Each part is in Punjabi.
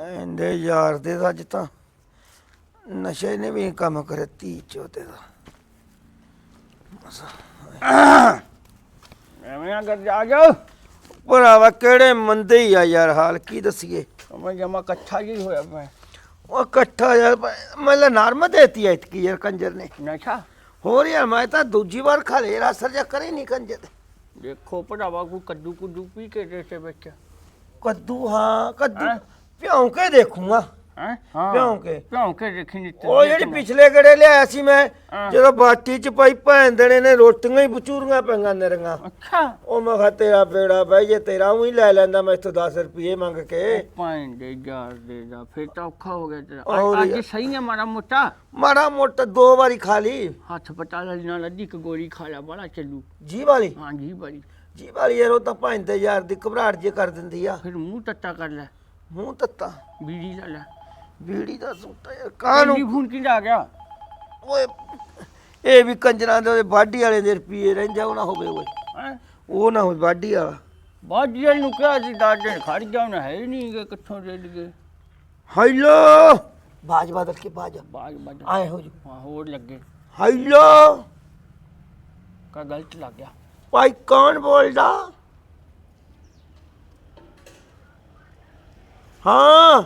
ਇਹਦੇ ਯਾਰ ਦੇ ਅੱਜ ਤਾਂ ਨਸ਼ੇ ਨੇ ਵੀ ਕੰਮ ਕਰੇ ਚੋਤੇ ਦਾ। ਐਵੇਂ ਆ ਕਰ ਜਾ ਜਾ ਭਰਾਵਾ ਕਿਹੜੇ ਮੰਦੇ ਹੀ ਆ ਯਾਰ ਹਾਲ ਕੀ ਦਸੀਏ? ਮੈਂ ਜਮਾ ਕੱਛਾ ਜੀ ਹੋਇਆ ਮੈਂ। ਉਹ ਇਕੱਠਾ ਯਾਰ ਮਤਲਬ ਨਰਮ ਦੇਤੀ ਐ ਕੀ ਯਾਰ ਕੰਜਰ ਨੇ। ਨਸ਼ਾ? ਹੋਰ ਯਾਰ ਮੈਂ ਤਾਂ ਦੂਜੀ ਵਾਰ ਖਾ ਲਿਆ ਅਸਰ ਜਾ ਕਰੇ ਨਹੀਂ ਕੰਜਰ। ਦੇਖੋ ਭਰਾਵਾ ਕੋਈ ਕੱਦੂ ਕੁੱਦੂ ਪੀ ਕੇ ਦੇ ਵਿੱਚ। ਕੱਦੂ ਹਾਂ ਕੱਦੂ? ਭਿਉਂ ਕੇ ਦੇਖੂਗਾ। ਹੈ? ਹਾਂ ਭਿਉਂ ਕੇ ਭਿਉਂ ਕੇ ਦੇਖੀ ਨਹੀਂ ਤੇ ਉਹ ਜਿਹੜੀ ਪਿਛਲੇ ਗੜੇ ਲਿਆਇਆ ਸੀ ਮੈਂ ਹਾਂ। ਜਦੋਂ ਬਾਟੀ ਚ ਪਾਈ ਭੈਣ ਦੇਣੇ ਨੇ ਰੋਟੀਆਂ ਹੀ ਬਚੂਰੀਆਂ ਪਈਆਂ ਨਿਰੀਆਂ। ਅੱਛਾ। ਉਹ ਮੈਂ ਕਿਹਾ ਤੇਰਾ ਬੇੜਾ ਬਈ ਜੇ ਤੇਰਾ ਉਹੀ ਲੈ ਲੈਂਦਾ ਮੈਂ ਇੱਥੋਂ 10 ਰੁਪਏ ਮੰਗ ਕੇ। ਪਾਣ ਦੇ ਯਾਰ ਦੇ ਦਾ ਫਿਰ ਤਾਂ ਔਖਾ ਹੋ ਗਿਆ ਤੇਰਾ। ਹੋਰ ਅੱਜ- ਸਹੀ ਹੈ ਮਾਰਾ ਮੋਟਾ? ਮਾੜਾ ਮੋਟਾ ਦੋ ਵਾਰੀ ਖਾ ਲਈ। ਹੱਥ ਪਟਾ ਲੈ ਨਾਲ ਅੱਧੀ ਕੁ ਗੋਲੀ ਖਾ ਲਿਆ ਬੜਾ ਚੱਲੂ। ਜੀ ਵਾਲੀ? ਹਾਂ ਜੀ ਬੜੀ ਜੀ ਵਾਲੀ ਯਾਰ ਉਹ ਤਾਂ ਭੈਣ ਦੇ ਯਾਰ ਦੀ ਘਬਰਾਹਟ ਜੇ ਕਰ ਦਿੰਦੀ ਆ। ਫਿਰ ਮੂੰਹ ਤੱਤਾ ਕਰ ਲੈ। ਮੂੰਹ ਤੱਤਾ? ਬੀੜੀ ਲਾ ਲੈ। ਬੀੜੀ ਦਾ ਸੁੱਤਾ ਯਾਰ ਕਾਹਨੂੰ? ਫੋਨ ਕਿੰਦਾ ਆ ਗਿਆ? ਓਏ ਇਹ ਵੀ ਕੰਜਰਾਂ ਦੇ ਉਹਦੇ ਬਾਡੀ ਵਾਲੇ ਦੇ ਰੁਪਏ ਰਹਿੰਦਾ ਉਹ ਨਾ ਹੋਵੇ ਓਏ। ਹੈ? ਉਹ ਨਾ ਹੋਵੇ ਬਾਡੀ ਵਾਲਾ। ਬਾਜੀਆਂ ਨੂੰ ਕਿਹਾ ਸੀ ਦਸ ਦਿਨ ਖੜ ਗਿਆ ਨਾ ਹੈ ਨਹੀਂ ਗੇ ਕਿੱਥੋਂ ਦੇ ਲਗੇ ਹੈਲੋ! ਬਾਜ ਬਦਲ ਕੇ ਬਾਜ। ਬਾਜ ਬਾਜ ਆਏ ਹੋ ਜੀ। ਹਾਂ ਹੋਰ ਲੱਗੇ। ਹੈਲੋ! ਕਾ ਗਲਤ ਲੱਗ ਗਿਆ। ਭਾਈ ਕੌਣ ਬੋਲਦਾ? ਹਾਂ।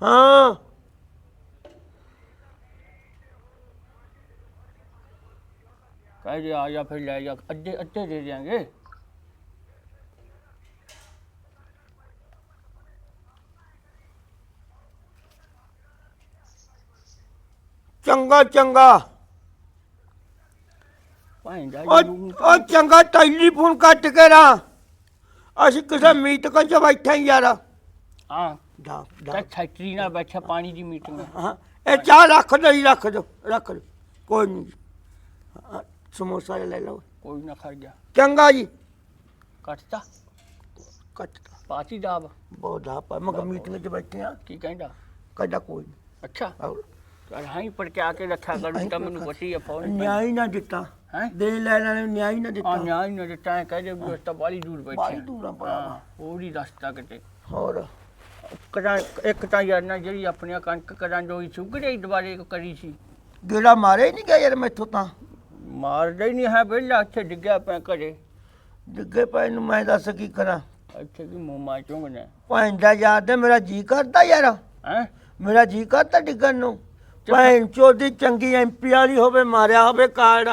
ਹਾਂ। ਕਹਿ ਦੇ ਆ ਜਾ ਫਿਰ ਲੈ ਜਾ ਅੱਧੇ ਅੱਧੇ ਦੇ ਦਿਆਂਗੇ। ਚੰਗਾ ਚੰਗਾ। ਜਾ ਉਹ ਚੰਗਾ ਟੈਲੀਫੋਨ ਕੱਟ ਕੇ ਰਾ। ਅਸੀਂ ਕਿਸੇ ਮੀਟ ਕੋ ਚ ਬੈਠੇ ਹਾਂ ਯਾਰ। ਹਾਂ। ਦਾ ਤਾਂ ਫੈਕਟਰੀ ਨਾਲ ਬੈਠਾ ਪਾਣੀ ਦੀ ਮੀਟਿੰਗ ਹਾਂ। ਇਹ ਚਾਹ ਰੱਖ ਦੋ ਜੀ ਰੱਖ ਦੋ ਰੱਖ ਦੋ। ਕੋਈ ਨਹੀਂ ਹਾਂ, ਸਮੋਸਾ ਲੈ ਲਓ। ਕੋਈ ਨਾ ਖੜ ਗਿਆ ਚੰਗਾ ਜੀ। ਕੱਟਤਾ? ਕੱਟ ਤਾ। ਪਾਤੀ ਦਾਬ? ਬਹੁਤ ਆ। ਪਰ ਮਗਰ ਮੀਟਿੰਗ ਚ ਬੈਠੇ ਆ। ਕੀ ਕਹਿੰਦਾ? ਕਦਾ ਕੋਈ ਅੱਛਾ। ਹਾਂ ਹੀ ਪੜ ਕੇ ਆ ਕੇ ਰੱਖਿਆ ਕਰ ਤਾਂ ਮੈਨੂੰ ਪਤੀ ਹੈ ਫੌਨ ਨਿਆਂ ਹੀ ਨਾ ਦਿੱਤਾ। ਹੈ? ਦੇ ਲੈ ਲੈਣੇ ਨਿਆਂ ਹੀ ਨਾ ਆ ਦਿੱਤਾ ਨਿਆਂ ਨਾ ਦਿੱਤਾ ਹੈ ਕਹਦੇ ਵੀ ਉਸ ਤਾਂ ਬਾਲੀ ਦੂਰ ਬੈਠੇ ਬਾਹਲੀ ਦੂਰ ਆ ਭਰਾਵਾ। ਹਾਂ, ਹੀ ਰਸਤਾ ਕਿਤੇ। ਹੋਰ? ਕਰਾਂ ਇੱਕ ਤਾਂ ਯਾਰ ਨਾ ਜਿਹੜੀ ਆਪਣੀਆਂ ਕਣਕ ਕਰਾਂ ਜੋ ਹੀ ਸੁਗੜੇ ਹੀ ਦੁਬਾਰੇ ਕਰੀ ਸੀ। ਗੇੜਾ ਮਾਰੇ ਨਹੀਂ ਗਿਆ ਯਾਰ ਮੈਥੋਂ ਤਾਂ। ਮਾਰਦਾ ਹੀ ਨਹੀਂ ਹੈ ਵਿਹਲਾ ਇੱਥੇ ਡਿੱਗਿਆ ਪਿਆ ਘਰੇ। ਡਿੱਗੇ ਪੈ ਨੂੰ ਮੈਂ ਦੱਸ ਕੀ ਕਰਾਂ? ਇੱਥੇ ਕੀ ਮੂੰਹ ਚੁੰਗਣਾ ਭੈਣ ਦਾ ਯਾਦ ਹੈ ਮੇਰਾ ਜੀ ਕਰਦਾ ਯਾਰ। ਹੈ? ਮੇਰਾ ਜੀ ਕਰਦਾ ਡਿੱਗਣ ਨੂੰ। ਭੈਣ ਚੋਦੀ ਚੰਗੀ ਐਮਪੀ ਵਾਲੀ ਹੋਵੇ ਮਾਰਿਆ ਹੋਵੇ ਕਾਰਡ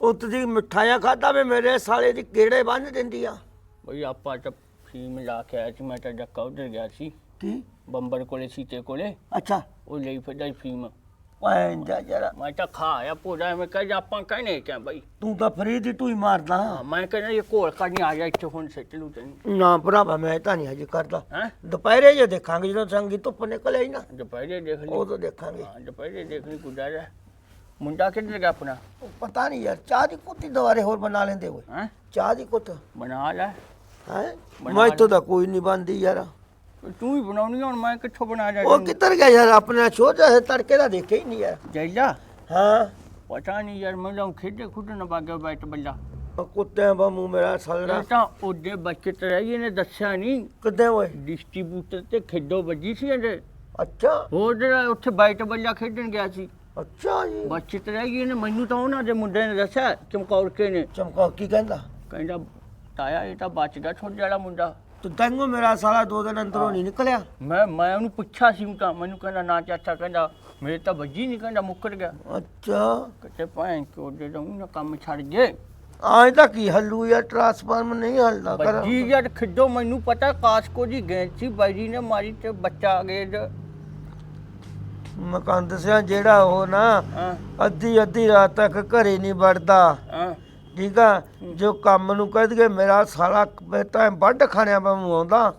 ਉੱਤ ਦੀ ਮਿਠਾਈਆਂ ਖਾਦਾ ਵੇ ਮੇਰੇ ਸਾਲੇ ਦੀ ਕਿਹੜੇ ਬੰਨ ਦਿੰਦੀ ਆ? ਬਈ ਆਪਾਂ ਤਾਂ ਫੀਮ ਲਾ ਕੇ ਆਇਆ ਸੀ ਮੈਂ ਤਾਂ ਡੱਕਾ ਉਧਰ ਗਿਆ ਸੀ। ਕੀ? ਬੰਬਰ ਕੋਲੇ ਸੀਤੇ ਕੋਲੇ। ਅੱਛਾ। ਉਹ ਲਈ ਫਿਰਦਾ ਸੀ ਫੀਮ। ਭੈਣ ਦਾ ਜਰਾ। ਮੈਂ ਤਾਂ ਖਾ ਆਇਆ ਪੂਰਾ ਮੈਂ ਕਹਾਂ ਆਪਾਂ ਕਹਿੰਦੇ ਕਿਆ ਬਈ। ਤੂੰ ਤਾਂ ਫਰੀ ਦੀ ਤੂੰ ਹੀ ਮਾਰਦਾ। ਹਾਂ, ਮੈਂ ਕਹਿੰਦਾ ਇਹ ਕੋਲ ਕਰਨੀ ਆ ਜਾ ਇੱਥੇ ਹੁਣ ਸੱਟ ਲੂ ਤੈਨੂੰ। ਨਾ ਭਰਾਵਾ ਮੈਂ ਤਾਂ ਨਹੀਂ ਹਜੇ ਕਰਦਾ। ਹੈ? ਦੁਪਹਿਰੇ ਜੇ ਦੇਖਾਂਗੇ ਜਦੋਂ ਸੰਗੀ ਧੁੱਪ ਨਿਕਲ ਨਾ। ਦੁਪਹਿਰੇ ਦੇਖ ਲਈ। ਉਦੋਂ ਦੇਖਾਂਗੇ। ਹਾਂ ਦੁਪਹਿਰੇ ਦੇਖ ਲਈ ਗੁਜ਼ਾਰਾ। ਮੁੰਡਾ ਕਿੱਧਰ ਗਿਆ ਆਪਣਾ? ਉਹ ਪਤਾ ਨਹੀਂ ਯਾਰ ਚਾਹ ਦੀ ਕੁੱਤੀ ਦੁਬਾਰੇ ਹੋਰ ਬਣਾ ਲੈਂਦੇ ਹੋਏ ਹੈ? ਚਾਹ ਦੀ ਕੁੱਤ। ਬਣਾ ਲੈ। ਹੈ? ਮੈਂ ਇੱਥੋਂ ਦਾ ਕੋਈ ਨਹੀਂ ਬੰਦੀ ਯਾਰ। ਤੂੰ ਹੀ ਬਣਾਉਣੀ ਆ, ਹੁਣ ਮੈਂ ਕਿੱਥੋਂ ਬਣਾ ਜਾ ਉਹ ਕਿੱਧਰ ਗਿਆ ਯਾਰ ਆਪਣਾ ਛੋਟਾ ਜਿਹਾ ਤੜਕੇ ਦਾ ਦੇਖਿਆ ਹੀ ਨਹੀਂ ਯਾਰ। ਜੈਲਾ? ਹਾਂ। ਪਤਾ ਨਹੀਂ ਯਾਰ ਮੈਂ ਲਾਉਂ ਖੇਡੇ ਖੁੱਡਣ ਬਾਗਾ ਬੈਠ ਬੱਲਾ ਉਹ ਕੁੱਤਿਆਂ ਦਾ ਮੂੰਹ ਮੇਰਾ ਸਲਣਾ ਇਹ ਤਾਂ ਉਹਦੇ ਬੱਚੇ ਤੇ ਰਹੀ ਇਹਨੇ ਦੱਸਿਆ ਨਹੀਂ। ਕਿੱਦਾਂ ਓਏ? ਡਿਸਟ੍ਰੀਬਿਊਟਰ ਤੇ ਖੇਡੋ ਵੱਜੀ ਸੀ ਇਹਦੇ। ਅੱਛਾ। ਹੋਰ ਜਿਹੜਾ ਉੱਥੇ ਬੈਠ ਬੱਲਾ ਖੇਡਣ ਗਿਆ ਸੀ। ਅੱਛਾ ਜੀ। ਬੱਚੇ ਤੇ ਰਹਿ ਗਈ ਇਹਨੇ ਮੈਨੂੰ ਤਾਂ ਉਹਨਾਂ ਦੇ ਮੁੰਡੇ ਨੇ ਦੱਸਿਆ ਚਮਕੌਰ ਕੇ ਨੇ। ਚਮਕਾ ਕੀ ਕਹਿੰਦਾ? ਕਹਿੰਦਾ ਤਾਇਆ ਇਹ ਤਾਂ ਬਚ ਗਿਆ ਛੋਟਾ ਜਿਹੜਾ ਮੁੰਡਾ। ਤੂੰ ਤੈਨੂੰ ਮੇਰਾ ਸਾਲਾ ਦੋ ਦਿਨ ਅੰਦਰੋਂ ਨਹੀਂ ਨਿਕਲਿਆ। ਮੈਂ ਮੈਂ ਉਹਨੂੰ ਪੁੱਛਿਆ ਸੀ ਉਹ ਤਾਂ ਮੈਨੂੰ ਕਹਿੰਦਾ ਨਾ ਚਾਚਾ ਕਹਿੰਦਾ ਮੇਰੇ ਤਾਂ ਵੱਜੀ ਨਹੀਂ ਕਹਿੰਦਾ ਮੁੱਕਰ ਗਿਆ। ਅੱਛਾ। ਕਿਤੇ ਭੈਣ ਚੋ ਦੇ ਦਊਂ ਨਾ ਕੰਮ ਛੱਡ ਜੇ ਆਏ ਤਾਂ ਕੀ ਹੱਲੂ ਯਾਰ ਟਰਾਂਸਫਾਰਮ ਨਹੀਂ ਹੱਲਦਾ ਕਰ ਵੱਜੀ ਜਦ ਖਿੱਡੋ ਮੈਨੂੰ ਪਤਾ ਕਾਸਕੋ ਦੀ ਗੈਂਦ ਸੀ ਬਾਈ ਨੇ ਮਾਰੀ ਤੇ ਬੱਚਾ ਆ ਗਿਆ ਮੈਂ ਕੰਨ ਦੱਸਿਆ ਜਿਹੜਾ ਉਹ ਨਾ ਹਾਂ। ਅੱਧੀ ਅੱਧੀ ਰਾਤ ਤੱਕ ਘਰੇ ਨਹੀਂ ਵੜਦਾ। ਹਾਂ। ਠੀਕ ਆ? ਜੋ ਕੰਮ ਨੂੰ ਕਹਿ ਦਈਏ ਮੇਰਾ ਸਾਲਾ ਬੇਟਾ ਵੱਢ ਖਾਣਿਆਂ ਮੂੰਹ ਆਉਂਦਾ।